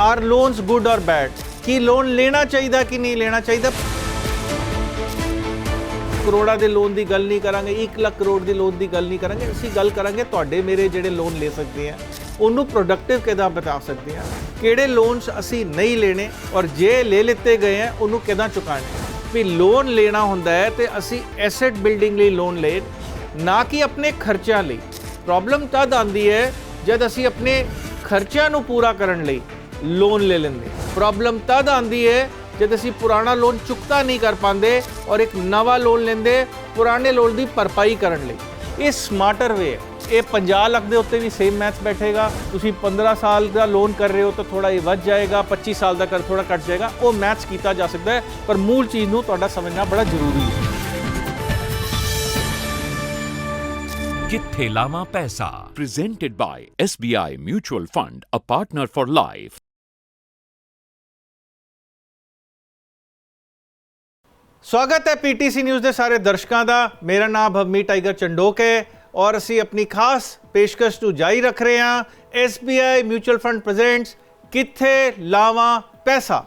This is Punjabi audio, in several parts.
Are loans good or bad? Ki loan ਲੈਣਾ ਚਾਹੀਦਾ, ਕਿ ਨਹੀਂ ਲੈਣਾ ਚਾਹੀਦਾ? ਕਰੋੜਾਂ ਦੇ ਲੋਨ ਦੀ ਗੱਲ ਨਹੀਂ ਕਰਾਂਗੇ 1 ਲੱਖ ਕਰੋੜ ਦੇ ਲੋਨ ਦੀ ਗੱਲ ਨਹੀਂ ਕਰਾਂਗੇ, ਅਸੀਂ ਗੱਲ ਕਰਾਂਗੇ ਤੁਹਾਡੇ ਮੇਰੇ ਜਿਹੜੇ ਲੋਨ ਲੈ ਸਕਦੇ ਆ, ਉਹਨੂੰ ਪ੍ਰੋਡਕਟਿਵ ਕਿਦਾਂ ਬਤਾ ਸਕਦੇ ਆ? ਕਿਹੜੇ ਲੋਨਸ ਅਸੀਂ ਨਹੀਂ ਲੈਣੇ ਔਰ ਜੇ ਲੈ ਲਿੱਤੇ ਗਏ ਆ, ਉਹਨੂੰ ਕਿਦਾਂ ਚੁਕਾਣੇ? ਵੀ ਲੋਨ ਲੈਣਾ ਹੁੰਦਾ ਹੈ ਤੇ ਅਸੀਂ ਐਸੈਟ ਬਿਲਡਿੰਗ ਲਈ ਲੋਨ ਲੈ ਨਾ ਕਿ ਆਪਣੇ ਖਰਚਿਆਂ ਲਈ। ਪ੍ਰੋਬਲਮ ਤਦ ਆਂਦੀ ਹੈ ਜਦ ਅਸੀਂ ਆਪਣੇ ਖਰਚਿਆਂ ਨੂੰ ਪੂਰਾ ਕਰਨ ਲਈ। ਲੋਨ ਲੈ ਲੈਂਦੇ। ਪ੍ਰੋਬਲਮ ਤਦ ਆਂਦੀ ਹੈ ਜਦ ਅਸੀਂ ਪੁਰਾਣਾ ਲੋਨ ਚੁਕਤਾ ਨਹੀਂ ਕਰ ਪਾਉਂਦੇ ਔਰ ਇੱਕ ਨਵਾਂ ਲੋਨ ਲੈਂਦੇ ਪੁਰਾਣੇ ਲੋਨ ਦੀ ਭਰਪਾਈ ਕਰਨ ਲਈ। ਇਹ ਸਮਾਰਟਰ ਵੇ ਹੈ। ਇਹ 50 ਲੱਖ ਦੇ ਉੱਤੇ ਵੀ ਸੇਮ ਮੈਥ ਬੈਠੇਗਾ। ਤੁਸੀਂ 15 ਸਾਲ ਦਾ ਲੋਨ ਕਰ ਰਹੇ ਹੋ ਤਾਂ ਥੋੜਾ ਇਹ ਵੱਧ ਜਾਏਗਾ 25 ਸਾਲ ਦਾ ਕਰ ਥੋੜਾ ਘਟ ਜਾਏਗਾ। ਉਹ ਮੈਥਸ ਕੀਤਾ ਜਾ ਸਕਦਾ ਹੈ ਪਰ ਮੂਲ ਚੀਜ਼ ਨੂੰ ਤੁਹਾਡਾ ਸਮਝਣਾ ਬੜਾ ਜ਼ਰੂਰੀ ਹੈ। ਕਿੱਥੇ ਲਾਵਾਂ ਪੈਸਾ। Presented by SBI Mutual Fund, a partner for life. ਸਵਾਗਤ ਹੈ ਪੀਟੀਸੀ ਨਿਊਜ਼ ਦੇ ਸਾਰੇ ਦਰਸ਼ਕਾਂ ਦਾ। ਮੇਰਾ ਨਾਮ ਭਵਮੀ ਟਾਈਗਰ ਚੰਡੋਕ ਹੈ ਔਰ ਅਸੀਂ ਆਪਣੀ ਖਾਸ ਪੇਸ਼ਕਸ਼ ਨੂੰ ਜਾਰੀ ਰੱਖ ਰਹੇ ਹਾਂ। SBI ਮਿਊਚੁਅਲ ਫੰਡ ਪ੍ਰੈਜ਼ੈਂਟਸ ਕਿੱਥੇ ਲਾਵਾਂ ਪੈਸਾ?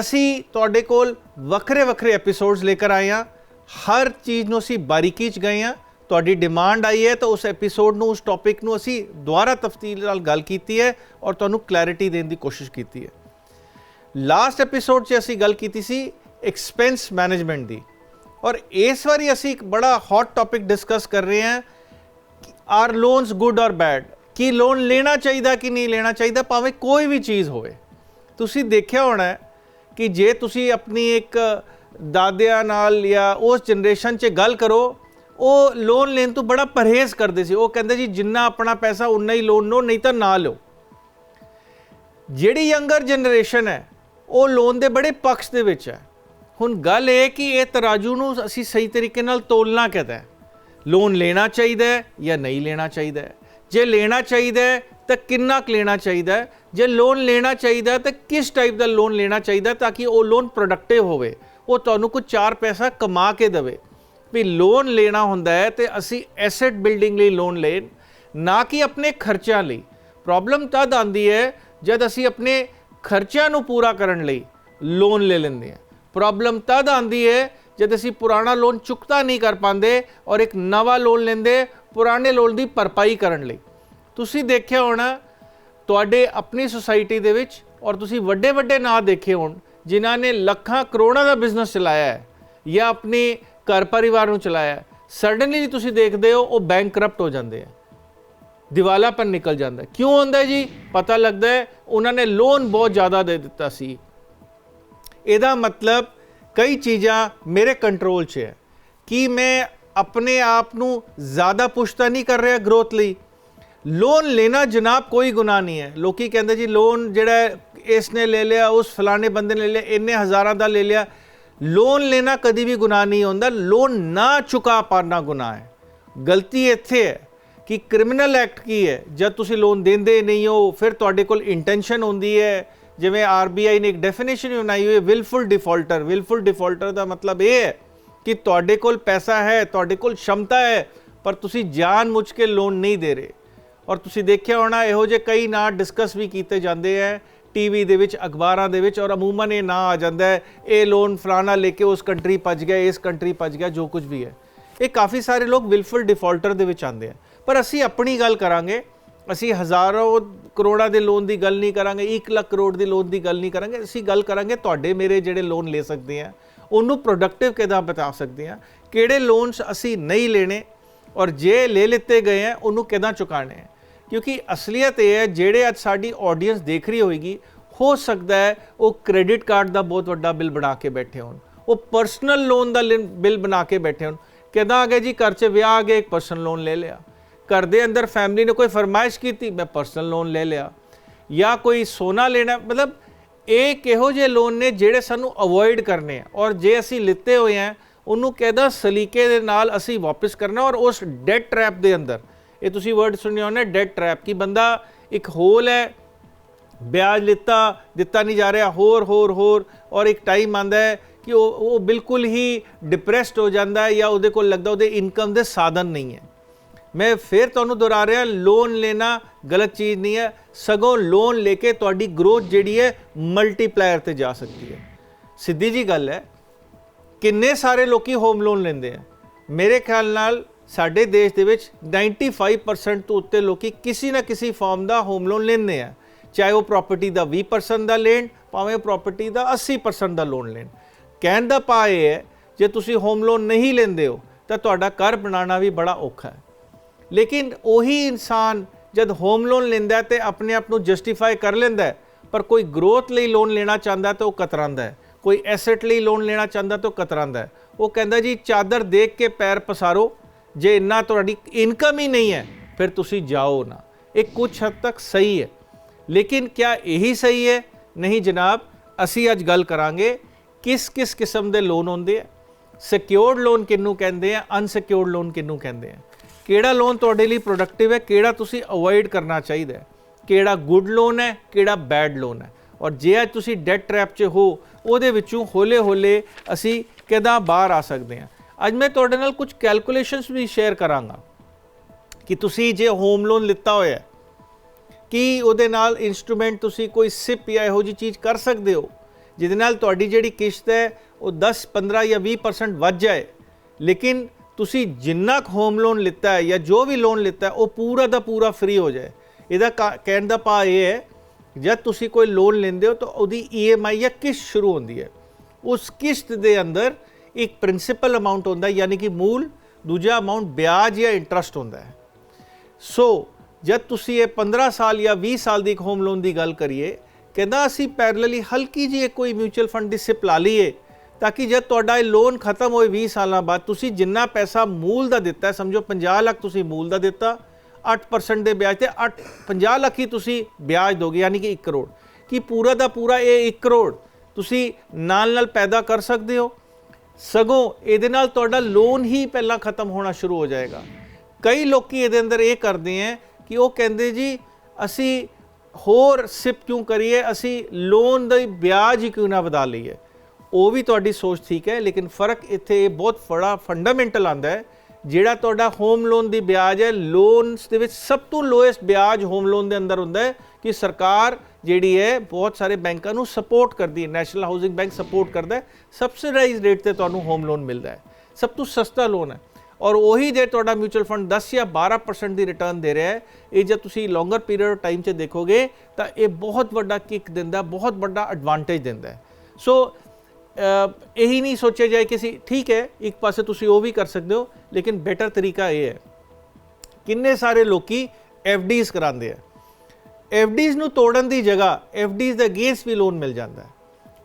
ਅਸੀਂ ਤੁਹਾਡੇ ਕੋਲ ਵੱਖਰੇ ਵੱਖਰੇ ਐਪੀਸੋਡਸ ਲੈ ਕੇ ਆਏ ਹਾਂ। ਹਰ ਚੀਜ਼ ਨੂੰ ਅਸੀਂ ਬਾਰੀਕੀ ਚ ਗਏ ਹਾਂ। ਤੁਹਾਡੀ ਡਿਮਾਂਡ ਆਈ ਹੈ ਤਾਂ ਉਸ ਐਪੀਸੋਡ ਨੂੰ, ਉਸ ਟੌਪਿਕ ਨੂੰ ਅਸੀਂ ਦੁਬਾਰਾ ਤਫਤੀਲ ਨਾਲ ਗੱਲ ਕੀਤੀ ਹੈ ਔਰ ਤੁਹਾਨੂੰ ਕਲੈਰਿਟੀ ਦੇਣ ਦੀ ਕੋਸ਼ਿਸ਼ ਕੀਤੀ ਹੈ। ਲਾਸਟ ਐਪੀਸੋਡ 'ਚ ਅਸੀਂ ਗੱਲ ਕੀਤੀ ਸੀ ਐਕਸਪੈਂਸ ਮੈਨੇਜਮੈਂਟ ਦੀ। ਔਰ ਇਸ ਵਾਰੀ ਅਸੀਂ ਇੱਕ ਬੜਾ ਹੌਟ ਟੌਪਿਕ ਡਿਸਕਸ ਕਰ ਰਹੇ ਹਾਂ are loans good or bad Ki loan ਲੈਣਾ ਚਾਹੀਦਾ ਕਿ ਨਹੀਂ ਲੈਣਾ ਚਾਹੀਦਾ, ਭਾਵੇਂ ਕੋਈ ਵੀ ਚੀਜ਼ ਹੋਵੇ। ਤੁਸੀਂ ਦੇਖਿਆ ਹੋਣਾ ਕਿ ਜੇ ਤੁਸੀਂ ਆਪਣੀ ਇੱਕ ਦਾਦਿਆਂ ਨਾਲ ਜਾਂ ਉਸ ਜਨਰੇਸ਼ਨ 'ਚ ਗੱਲ ਕਰੋ, ਉਹ ਲੋਨ ਲੈਣ ਤੋਂ ਬੜਾ ਪਰਹੇਜ਼ ਕਰਦੇ ਸੀ। ਉਹ ਕਹਿੰਦੇ ਜੀ, ਜਿੰਨਾ ਆਪਣਾ ਪੈਸਾ, ਉਨਾ ਹੀ ਲੋਨ ਲਓ, ਨਹੀਂ ਤਾਂ ਨਾ ਲਓ। ਜਿਹੜੀ ਯੰਗਰ ਜਨਰੇਸ਼ਨ ਹੈ, ਉਹ ਲੋਨ ਦੇ ਬੜੇ ਪੱਖ ਦੇ ਵਿੱਚ ਹੈ। ਹੁਣ ਗੱਲ ਇਹ ਕਿ ਇਹ ਤਰਾਜੂ ਨੂੰ ਅਸੀਂ ਸਹੀ ਤਰੀਕੇ ਨਾਲ ਤੋਲਣਾ ਕਿਹਦਾ ਹੈ? ਲੋਨ ਲੈਣਾ ਚਾਹੀਦਾ ਹੈ ਜਾਂ ਨਹੀਂ ਲੈਣਾ ਚਾਹੀਦਾ ਹੈ? ਜੇ ਲੈਣਾ ਚਾਹੀਦਾ ਹੈ, ਤਾਂ ਕਿੰਨਾ ਕੁ ਲੈਣਾ ਚਾਹੀਦਾ ਹੈ? ਜੇ ਲੋਨ ਲੈਣਾ ਚਾਹੀਦਾ ਤਾਂ ਕਿਸ ਟਾਈਪ ਦਾ ਲੋਨ ਲੈਣਾ ਚਾਹੀਦਾ ਤਾਂ ਕਿ ਉਹ ਲੋਨ ਪ੍ਰੋਡਕਟਿਵ ਹੋਵੇ? ਉਹ ਤੁਹਾਨੂੰ ਕੁਝ ਚਾਰ ਪੈਸਾ ਕਮਾ ਕੇ ਦੇਵੇ। ਵੀ ਲੋਨ ਲੈਣਾ ਹੁੰਦਾ ਹੈ ਤੇ ਅਸੀਂ ਐਸੈਟ ਬਿਲਡਿੰਗ ਲਈ ਲੋਨ ਲੈਣ ਨਾ ਕਿ ਆਪਣੇ ਖਰਚਿਆਂ ਲਈ। ਪ੍ਰੋਬਲਮ ਤਦ ਆਂਦੀ ਹੈ ਜਦ ਅਸੀਂ ਆਪਣੇ ਖਰਚਿਆਂ ਨੂੰ ਪੂਰਾ ਕਰਨ ਲਈ ਲੋਨ ਲੈ ਲੈਂਦੇ ਹਾਂ। ਪ੍ਰੋਬਲਮ ਤਦ ਆਂਦੀ ਹੈ ਜਦ ਅਸੀਂ ਪੁਰਾਣਾ ਲੋਨ ਚੁਕਤਾ ਨਹੀਂ ਕਰ ਪਾਉਂਦੇ ਔਰ ਇੱਕ ਨਵਾਂ ਲੋਨ ਲੈਂਦੇ ਪੁਰਾਣੇ ਲੋਨ ਦੀ ਭਰਪਾਈ ਕਰਨ ਲਈ। ਤੁਸੀਂ ਦੇਖਿਆ ਹੋਣਾ, ਤੁਹਾਡੇ ਆਪਣੀ ਸੁਸਾਇਟੀ ਦੇ ਵਿੱਚ ਔਰ ਤੁਸੀਂ ਵੱਡੇ ਵੱਡੇ ਨਾਂ ਦੇਖੇ ਹੋਣ, ਜਿਨ੍ਹਾਂ ਨੇ ਲੱਖਾਂ ਕਰੋੜਾਂ ਦਾ ਬਿਜ਼ਨਸ ਚਲਾਇਆ ਹੈ ਜਾਂ ਆਪਣੇ ਘਰ ਪਰਿਵਾਰ ਨੂੰ ਚਲਾਇਆ ਹੈ। ਸਡਨਲੀ ਤੁਸੀਂ ਦੇਖਦੇ ਹੋ, ਉਹ ਬੈਂਕਰਪਟ ਹੋ ਜਾਂਦੇ ਆ। ਦਿਵਾਲਾਪਨ ਨਿਕਲ ਜਾਂਦਾ। ਕਿਉਂ ਹੁੰਦਾ ਜੀ? ਪਤਾ ਲੱਗਦਾ ਹੈ, ਉਹਨਾਂ ਨੇ ਲੋਨ ਬਹੁਤ ਜ਼ਿਆਦਾ ਦੇ ਦਿੱਤਾ ਸੀ। ਇਹਦਾ ਮਤਲਬ ਕਈ ਚੀਜ਼ਾਂ ਮੇਰੇ ਕੰਟਰੋਲ 'ਚ ਹੈ। ਕਿ ਮੈਂ ਆਪਣੇ ਆਪ ਨੂੰ ਜ਼ਿਆਦਾ ਪੁਸ਼ਤਾ ਨਹੀਂ ਕਰ ਰਿਹਾ ਗਰੋਥ ਲਈ? ਲੋਨ ਲੈਣਾ ਜਨਾਬ ਕੋਈ ਗੁਨਾਹ ਨਹੀਂ ਹੈ। ਲੋਕੀ ਕਹਿੰਦੇ ਜੀ ਲੋਨ ਜਿਹੜਾ ਇਸ ਨੇ ਲੈ ਲਿਆ, ਉਸ ਫਲਾਣੇ ਬੰਦੇ ਨੇ ਲੈ ਲਿਆ, ਇੰਨੇ ਹਜ਼ਾਰਾਂ ਦਾ ਲੈ ਲਿਆ। ਲੋਨ ਲੈਣਾ ਕਦੀ ਵੀ ਗੁਨਾਹ ਨਹੀਂ ਹੁੰਦਾ। ਲੋਨ ਨਾ ਚੁਕਾ ਪਾਣਾ ਗੁਨਾਹ ਹੈ। ਗਲਤੀ ਇੱਥੇ ਹੈ ਕਿ ਕ੍ਰਿਮੀਨਲ ਐਕਟ ਕੀ ਹੈ? ਜਦ ਤੁਸੀਂ ਲੋਨ ਦਿੰਦੇ ਨਹੀਂ ਹੋ, ਫਿਰ ਤੁਹਾਡੇ ਕੋਲ ਇੰਟੈਂਸ਼ਨ ਹੁੰਦੀ ਹੈ ਜਿਵੇਂ ਆਰਬੀਆਈ ਨੇ ਇੱਕ ਡੈਫੀਨੇਸ਼ਨ ਬਣਾਈ ਹੋਈ ਹੈ ਵਿਲਫੁਲ ਡਿਫਾਲਟਰ ਵਿਲਫੁਲ ਡਿਫਾਲਟਰ ਦਾ ਮਤਲਬ ਇਹ ਹੈ ਕਿ ਤੁਹਾਡੇ ਕੋਲ ਪੈਸਾ ਹੈ, ਤੁਹਾਡੇ ਕੋਲ ਸ਼ਮਤਾ ਹੈ, ਪਰ ਤੁਸੀਂ ਜਾਣ ਮੁੱਝ ਕੇ ਲੋਨ ਨਹੀਂ ਦੇ ਰਹੇ। ਔਰ ਤੁਸੀਂ ਦੇਖਿਆ ਹੋਣਾ, ਇਹੋ ਜਿਹੇ ਕਈ ਨਾਂ ਡਿਸਕਸ ਵੀ ਕੀਤੇ ਜਾਂਦੇ ਹੈ ਟੀਵੀ ਦੇ ਵਿੱਚ, ਅਖਬਾਰਾਂ ਦੇ ਵਿੱਚ, ਔਰ ਅਮੂਮਨ ਇਹ ਨਾਂ ਆ ਜਾਂਦਾ ਹੈ, ਇਹ ਲੋਨ ਫਲਾਣਾ ਲੈ ਕੇ ਉਸ ਕੰਟਰੀ ਭੱਜ ਗਿਆ, ਇਸ ਕੰਟਰੀ ਭੱਜ ਗਿਆ, ਜੋ ਕੁਝ ਵੀ ਹੈ। ਇਹ ਕਾਫੀ ਸਾਰੇ ਲੋਕ ਵਿਲਫੁਲ ਡਿਫਾਲਟਰ ਦੇ ਵਿੱਚ ਆਉਂਦੇ ਆ। ਪਰ ਅਸੀਂ ਆਪਣੀ ਗੱਲ ਕਰਾਂਗੇ ਅਸੀਂ ਹਜ਼ਾਰਾਂ ਕਰੋੜਾਂ ਦੇ ਲੋਨ ਦੀ ਗੱਲ ਨਹੀਂ ਕਰਾਂਗੇ 1 ਲੱਖ ਕਰੋੜ ਦੇ ਲੋਨ ਦੀ ਗੱਲ ਨਹੀਂ ਕਰਾਂਗੇ, ਅਸੀਂ ਗੱਲ ਕਰਾਂਗੇ ਤੁਹਾਡੇ ਮੇਰੇ ਜਿਹੜੇ ਲੋਨ ਲੈ ਸਕਦੇ ਆ ਉਹਨੂੰ ਪ੍ਰੋਡਕਟਿਵ ਕਿਦਾਂ ਬਤਾ ਸਕਦੇ ਆ ਕਿਹੜੇ ਲੋਨਸ ਅਸੀਂ ਨਹੀਂ ਲੈਣੇ ਔਰ ਜੇ ਲੈ ਲਿੱਤੇ ਗਏ ਆ ਉਹਨੂੰ ਕਿਦਾਂ ਚੁਕਾਣੇ ਆ ਕਿਉਂਕਿ ਅਸਲੀਅਤ ਇਹ ਹੈ, ਜਿਹੜੇ ਅੱਜ ਸਾਡੀ ਆਡੀਅנס ਦੇਖ ਰਹੀ ਹੋਏਗੀ, ਹੋ ਸਕਦਾ ਹੈ ਉਹ ਕ੍ਰੈਡਿਟ ਕਾਰਡ ਦਾ ਬਹੁਤ ਵੱਡਾ ਬਿੱਲ ਬਣਾ ਕੇ ਬੈਠੇ ਹੋਣ, ਉਹ ਪਰਸਨਲ ਲੋਨ ਦਾ ਬਿੱਲ ਬਣਾ ਕੇ ਬੈਠੇ ਹੋਣ। ਕਿਦਾਂ ਆ ਗਿਆ ਜੀ, ਘਰ 'ਚ ਵਿਆਹ ਆ ਗਿਆ, ਇੱਕ ਪਰਸਨਲ ਲੋਨ ਲੈ ਲਿਆ। ਘਰ ਦੇ ਅੰਦਰ ਫੈਮਿਲੀ ਨੇ ਕੋਈ ਫਰਮਾਇਸ਼ ਕੀਤੀ, ਮੈਂ ਪਰਸਨਲ ਲੋਨ ਲੈ ਲਿਆ ਜਾਂ ਕੋਈ ਸੋਨਾ ਲੈਣਾ, ਮਤਲਬ ਇਹ ਕਿਹੋ ਜਿਹੇ ਲੋਨ ਨੇ ਜਿਹੜੇ ਸਾਨੂੰ ਅਵੋਇਡ ਕਰਨੇ ਆ ਔਰ ਜੇ ਅਸੀਂ ਲਿੱਤੇ ਹੋਏ ਆ, ਉਹਨੂੰ ਕਿਹਦਾ ਸਲੀਕੇ ਦੇ ਨਾਲ ਅਸੀਂ ਵਾਪਸ ਕਰਨਾ ਔਰ ਉਸ ਡੈਟ ਟ੍ਰੈਪ ਦੇ ਅੰਦਰ। ਇਹ ਤੁਸੀਂ ਵਰਡ ਸੁਣਿਆ ਹੋਣਾ ਡੈਟ ਟ੍ਰੈਪ ਕਿ ਬੰਦਾ ਇੱਕ ਹੋਲ ਹੈ, ਵਿਆਜ ਲਿੱਤਾ, ਦਿੱਤਾ ਨਹੀਂ ਜਾ ਰਿਹਾ, ਹੋਰ ਹੋਰ ਹੋਰ, ਔਰ ਇੱਕ ਟਾਈਮ ਆਂਦਾ ਹੈ ਕਿ ਉਹ ਉਹ ਬਿਲਕੁਲ ਹੀ ਡਿਪਰੈਸਡ ਹੋ ਜਾਂਦਾ ਹੈ ਜਾਂ ਉਹਦੇ ਕੋਲ ਲੱਗਦਾ ਉਹਦੇ ਇਨਕਮ ਦੇ ਸਾਧਨ ਨਹੀਂ ਹੈ। ਮੈਂ ਫਿਰ ਤੁਹਾਨੂੰ ਦੁਹਰਾ ਰਿਹਾ ਲੋਨ ਲੈਣਾ ਗਲਤ ਚੀਜ਼ ਨਹੀਂ ਹੈ। ਸਗੋਂ ਲੋਨ ਲੈ ਕੇ ਤੁਹਾਡੀ ਗਰੋਥ ਜਿਹੜੀ ਹੈ ਮਲਟੀਪਲਾਇਰ ਤੇ ਜਾ ਸਕਦੀ ਹੈ। ਸਿੱਧੀ ਜੀ ਗੱਲ ਹੈ, ਕਿੰਨੇ ਸਾਰੇ ਲੋਕੀ ਹੋਮ ਲੋਨ ਲੈਂਦੇ ਆ? ਮੇਰੇ ਖਿਆਲ ਨਾਲ ਸਾਡੇ ਦੇਸ਼ ਦੇ ਵਿੱਚ 95% ਤੋਂ ਉੱਤੇ ਲੋਕੀ ਕਿਸੇ ਨਾ ਕਿਸੇ ਫਾਰਮ ਦਾ ਹੋਮ ਲੋਨ ਲੈਂਦੇ ਆ। ਚਾਹੇ ਉਹ ਪ੍ਰਾਪਰਟੀ ਦਾ 20% ਦਾ ਲੈਣ, ਭਾਵੇਂ ਪ੍ਰਾਪਰਟੀ ਦਾ 80% ਦਾ ਲੋਨ ਲੈਣ। ਕਹਿਣ ਦਾ ਪਾ ਇਹ ਹੈ, ਜੇ ਤੁਸੀਂ ਹੋਮ ਲੋਨ ਨਹੀਂ ਲੈਂਦੇ ਹੋ, ਤਾਂ ਤੁਹਾਡਾ ਘਰ ਬਣਾਉਣਾ ਵੀ ਬੜਾ ਔਖਾ ਹੈ। ਲੇਕਿਨ ਉਹੀ ਇਨਸਾਨ ਜਦ ਹੋਮ ਲੋਨ ਲੈਂਦਾ ਹੈ ਤੇ ਆਪਣੇ ਆਪ ਨੂੰ ਜਸਟੀਫਾਈ ਕਰ ਲੈਂਦਾ ਪਰ ਕੋਈ ਗਰੋਥ ਲਈ ਲੋਨ ਲੈਣਾ ਚਾਹੁੰਦਾ ਤਾਂ ਉਹ ਕਤਰਾਂਦਾ ਹੈ, ਕੋਈ ਐਸੈਟ ਲਈ ਲੋਨ ਲੈਣਾ ਚਾਹੁੰਦਾ ਤਾਂ ਉਹ ਕਤਰਾਂਦਾ ਹੈ। ਉਹ ਕਹਿੰਦਾ ਜੀ, ਚਾਦਰ ਦੇਖ ਕੇ ਪੈਰ ਪਸਾਰੋ, ਜੇ ਇੰਨਾ ਤੁਹਾਡੀ ਇਨਕਮ ਹੀ ਨਹੀਂ ਹੈ, ਫਿਰ ਤੁਸੀਂ ਜਾਓ ਨਾ। ਇਹ ਕੁਝ ਹੱਦ ਤੱਕ ਸਹੀ ਹੈ। ਲੇਕਿਨ ਕਿਆ ਇਹੀ ਸਹੀ ਹੈ? ਨਹੀਂ ਜਨਾਬ, ਅਸੀਂ ਅੱਜ ਗੱਲ ਕਰਾਂਗੇ ਕਿਸ ਕਿਸ ਕਿਸਮ ਦੇ ਲੋਨ ਹੁੰਦੇ ਆ। ਸਿਕਿਉਰਡ ਲੋਨ ਕਿਹਨੂੰ ਕਹਿੰਦੇ ਆ ਅਨਸਿਕਿਉਰਡ ਲੋਨ ਕਿਹਨੂੰ ਕਹਿੰਦੇ ਆ? ਕਿਹੜਾ ਲੋਨ ਤੁਹਾਡੇ ਲਈ ਪ੍ਰੋਡਕਟਿਵ ਹੈ, ਕਿਹੜਾ ਤੁਸੀਂ ਅਵੋਇਡ ਕਰਨਾ ਚਾਹੀਦਾ ਹੈ? ਕਿਹੜਾ ਗੁੱਡ ਲੋਨ ਹੈ, ਕਿਹੜਾ ਬੈਡ ਲੋਨ ਹੈ? ਔਰ ਜੇ ਅੱਜ ਤੁਸੀਂ ਡੈਟ ਟ੍ਰੈਪ 'ਚ ਹੋ, ਉਹਦੇ ਵਿੱਚੋਂ ਹੌਲੇ-ਹੌਲੇ ਅਸੀਂ ਕਿੱਦਾਂ ਬਾਹਰ ਆ ਸਕਦੇ ਹਾਂ? ਅੱਜ ਮੈਂ ਤੁਹਾਡੇ ਨਾਲ ਕੁਝ ਕੈਲਕੂਲੇਸ਼ਨਸ ਵੀ ਸ਼ੇਅਰ ਕਰਾਂਗਾ ਕਿ ਤੁਸੀਂ ਜੇ ਹੋਮ ਲੋਨ ਲਿੱਤਾ ਹੋਇਆ ਹੈ, ਕਿ ਉਹਦੇ ਨਾਲ ਇਨਸਟਰੂਮੈਂਟ ਤੁਸੀਂ ਕੋਈ ਸਿਪ ਜਾਂ ਇਹੋ ਜੀ ਚੀਜ਼ ਕਰ ਸਕਦੇ ਹੋ? ਜਿਹਦੇ ਨਾਲ ਤੁਹਾਡੀ ਜਿਹੜੀ ਕਿਸ਼ਤ ਹੈ, ਉਹ 10 15 ਜਾਂ 20% ਵੱਧ ਜਾਏ। ਲੇਕਿਨ ਤੁਸੀਂ ਜਿੰਨਾ ਕੁ ਹੋਮ ਲੋਨ ਲਿੱਤਾ ਹੈ ਜਾਂ ਜੋ ਵੀ ਲੋਨ ਲਿੱਤਾ ਹੈ, ਉਹ ਪੂਰਾ ਦਾ ਪੂਰਾ ਫ੍ਰੀ ਹੋ ਜਾਏ। ਇਹਦਾ ਕਾ- ਕਹਿਣ ਦਾ ਪਾ ਇਹ ਹੈ, ਜਦ ਤੁਸੀਂ ਕੋਈ ਲੋਨ ਲੈਂਦੇ ਹੋ ਤਾਂ ਉਹਦੀ EMI ਜਾਂ ਕਿਸ਼ਤ ਸ਼ੁਰੂ ਹੁੰਦੀ ਹੈ। ਉਸ ਕਿਸ਼ਤ ਦੇ ਅੰਦਰ ਇੱਕ ਪ੍ਰਿੰਸੀਪਲ ਅਮਾਉਂਟ ਹੁੰਦਾ ਯਾਨੀ ਕਿ ਮੂਲ, ਦੂਜਾ ਅਮਾਉਂਟ ਵਿਆਜ ਜਾਂ ਇੰਟਰਸਟ ਹੁੰਦਾ ਹੈ। ਸੋ ਜਦ ਤੁਸੀਂ ਇਹ 15 ਸਾਲ ਜਾਂ 20 ਸਾਲ ਦੀ ਇੱਕ ਹੋਮ ਲੋਨ ਦੀ ਗੱਲ ਕਰੀਏ, ਕਹਿੰਦਾ ਅਸੀਂ ਪੈਰਲਲੀ ਹਲਕੀ ਜਿਹੀ ਕੋਈ ਮਿਊਚੁਅਲ ਫੰਡ ਦੀ ਸਿਪ ਲਾ ਲਈਏ ਤਾਂ ਕਿ ਜਦ ਤੁਹਾਡਾ ਇਹ ਲੋਨ ਖਤਮ ਹੋਏ 20 ਸਾਲਾਂ ਬਾਅਦ, ਤੁਸੀਂ ਜਿੰਨਾ ਪੈਸਾ ਮੂਲ ਦਾ ਦਿੱਤਾ ਸਮਝੋ 50 ਲੱਖ ਤੁਸੀਂ ਮੂਲ ਦਾ ਦਿੱਤਾ 8% ਦੇ ਵਿਆਜ ਤੇ 8 50 ਲੱਖ ਹੀ ਤੁਸੀਂ ਵਿਆਜ ਦੋਗੇ, ਯਾਨੀ ਕਿ 1 ਕਰੋੜ। ਕਿ ਪੂਰਾ ਦਾ ਪੂਰਾ ਇਹ 1 ਕਰੋੜ ਤੁਸੀਂ ਨਾਲ ਨਾਲ ਪੈਦਾ ਕਰ ਸਕਦੇ ਹੋ? ਸਗੋਂ ਇਹਦੇ ਨਾਲ ਤੁਹਾਡਾ ਲੋਨ ਹੀ ਪਹਿਲਾਂ ਖਤਮ ਹੋਣਾ ਸ਼ੁਰੂ ਹੋ ਜਾਏਗਾ। ਕਈ ਲੋਕੀ ਇਹਦੇ ਅੰਦਰ ਇਹ ਕਰਦੇ ਆ ਕਿ ਉਹ ਕਹਿੰਦੇ ਜੀ, ਅਸੀਂ ਹੋਰ ਸਿਪ ਕਿਉਂ ਕਰੀਏ? ਅਸੀਂ ਲੋਨ ਦਾ ਵਿਆਜ ਹੀ ਕਿਉਂ ਨਾ ਵਧਾ ਲਈਏ? ਉਹ ਵੀ ਤੁਹਾਡੀ ਸੋਚ ਠੀਕ ਹੈ, ਲੇਕਿਨ ਫ਼ਰਕ ਇੱਥੇ ਬਹੁਤ ਫੜਾ ਫੰਡਾਮੈਂਟਲ ਆਂਦਾ ਹੈ। ਜਿਹੜਾ ਤੁਹਾਡਾ ਹੋਮ ਲੋਨ ਦੀ ਵਿਆਜ ਹੈ ਲੋਨਸ ਦੇ ਵਿੱਚ ਸਭ ਤੋਂ ਲੋਐਸਟ ਵਿਆਜ ਹੋਮ ਲੋਨ ਦੇ ਅੰਦਰ ਹੁੰਦਾ ਹੈ ਕਿ ਸਰਕਾਰ ਜਿਹੜੀ ਹੈ, ਬਹੁਤ ਸਾਰੇ ਬੈਂਕਾਂ ਨੂੰ ਸਪੋਰਟ ਕਰਦੀ ਹੈ ਨੈਸ਼ਨਲ ਹਾਊਸਿੰਗ ਬੈਂਕ ਸਪੋਰਟ ਕਰਦਾ ਹੈ ਸਬਸਿਡਾਈਜ਼ ਰੇਟ ਤੇ ਤੁਹਾਨੂੰ ਹੋਮ ਲੋਨ ਮਿਲਦਾ ਹੈ। ਸਭ ਤੋਂ ਸਸਤਾ ਲੋਨ ਹੈ। ਔਰ ਉਹੀ ਜੇ ਤੁਹਾਡਾ ਮਿਊਚੁਅਲ ਫੰਡ 10 ਜਾਂ 12% ਦੀ ਰਿਟਰਨ ਦੇ ਰਿਹਾ ਹੈ, ਇਹ ਜੇ ਤੁਸੀਂ ਲੌਂਗਰ ਪੀਰੀਅਡ ਆਫ ਟਾਈਮ 'ਚ ਦੇਖੋਗੇ, ਤਾਂ ਇਹ ਬਹੁਤ ਵੱਡਾ ਕਿੱਕ ਦਿੰਦਾ, ਬਹੁਤ ਵੱਡਾ ਐਡਵਾਂਟੇਜ ਦਿੰਦਾ ਸੋ ਇਹੀ ਨਹੀਂ ਸੋਚਿਆ ਜਾਏ ਕਿ ਸੀ ਠੀਕ ਹੈ, ਇੱਕ ਪਾਸੇ ਤੁਸੀਂ ਉਹ ਵੀ ਕਰ ਸਕਦੇ ਹੋ, ਲੇਕਿਨ ਬੈਟਰ ਤਰੀਕਾ ਇਹ ਹੈ। ਕਿੰਨੇ ਸਾਰੇ ਲੋਕੀ ਡੀਜ਼ ਕਰਾਉਂਦੇ ਆ। ਡੀਜ਼ ਨੂੰ ਤੋੜਨ ਦੀ ਜਗ੍ਹਾ ਡੀਜ਼ ਦਾ ਅਗੇਂਸਟ ਵੀ ਲੋਨ ਮਿਲ ਜਾਂਦਾ ਹੈ।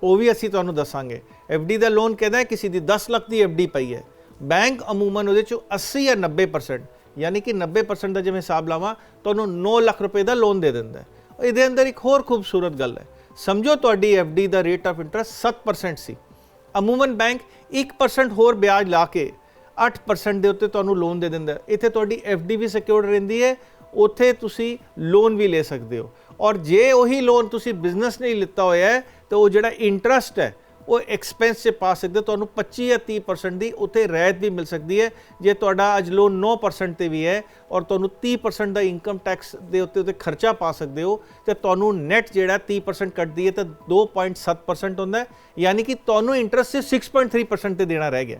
ਉਹ ਵੀ ਅਸੀਂ ਤੁਹਾਨੂੰ ਦੱਸਾਂਗੇ। ਡੀ ਦਾ ਲੋਨ ਕਹਿੰਦਾ ਹੈ, ਕਿਸੇ ਦੀ 10 ਲੱਖ ਦੀ ਡੀ ਪਈ ਹੈ। ਬੈਂਕ ਅਮੂਮਨ ਉਹਦੇ ਚੋਂ 80 ਜਾਂ 90% ਯਾਨੀ ਕਿ 90% ਦਾ ਜਿਵੇਂ ਹਿਸਾਬ ਲਾਵਾਂ, ਤੁਹਾਨੂੰ 9 ਲੱਖ ਰੁਪਏ ਦਾ ਲੋਨ ਦੇ ਦਿੰਦਾ ਹੈ। ਇਹਦੇ ਅੰਦਰ ਇੱਕ ਹੋਰ ਖੂਬਸੂਰਤ ਗੱਲ ਹੈ। ਸਮਝੋ ਤੁਹਾਡੀ ਡੀ ਦਾ ਰੇਟ ਆਫ ਇੰਟਰਸਟ 7% ਸੀ। ਅਮੂਮਨ ਬੈਂਕ 1% ਹੋਰ ਵਿਆਜ ਲਾ ਕੇ 8% ਦੇ ਉੱਤੇ ਤੁਹਾਨੂੰ ਲੋਨ ਦੇ ਦਿੰਦਾ ਇੱਥੇ ਤੁਹਾਡੀ ਡੀ ਵੀ ਸਿਕਿਉਰਡ ਰਹਿੰਦੀ ਹੈ, ਉੱਥੇ ਤੁਸੀਂ ਲੋਨ ਵੀ ਲੈ ਸਕਦੇ ਹੋ। ਔਰ ਜੇ ਉਹੀ ਲੋਨ ਤੁਸੀਂ ਬਿਜ਼ਨਸ ਨਹੀਂ ਲਿੱਤਾ ਹੋਇਆ ਹੈ, ਤਾਂ ਉਹ ਜਿਹੜਾ ਇੰਟਰਸਟ ਹੈ ਉਹ ਐਕਸਪੈਂਸ 'ਚ ਪਾ ਸਕਦੇ ਤੁਹਾਨੂੰ 25 ਜਾਂ 30% ਦੀ ਉੱਥੇ ਰਹਿਤ ਵੀ ਮਿਲ ਸਕਦੀ ਹੈ। ਜੇ ਤੁਹਾਡਾ ਅੱਜ ਲੋਨ 9% ਤੇ ਵੀ ਹੈ ਔਰ ਤੁਹਾਨੂੰ 30% ਦਾ ਇਨਕਮ ਟੈਕਸ ਦੇ ਉੱਤੇ ਉੱਤੇ ਖਰਚਾ ਪਾ ਸਕਦੇ ਹੋ, ਤੇ ਤੁਹਾਨੂੰ ਨੈਟ ਜਿਹੜਾ 30% ਕੱਟਦੀ ਹੈ, ਤਾਂ 2.7% ਹੁੰਦਾ ਹੈ। ਯਾਨੀ ਕਿ ਤੁਹਾਨੂੰ ਇੰਟਰਸਟ 6.3% ਤੇ ਦੇਣਾ ਰਹਿ ਗਿਆ।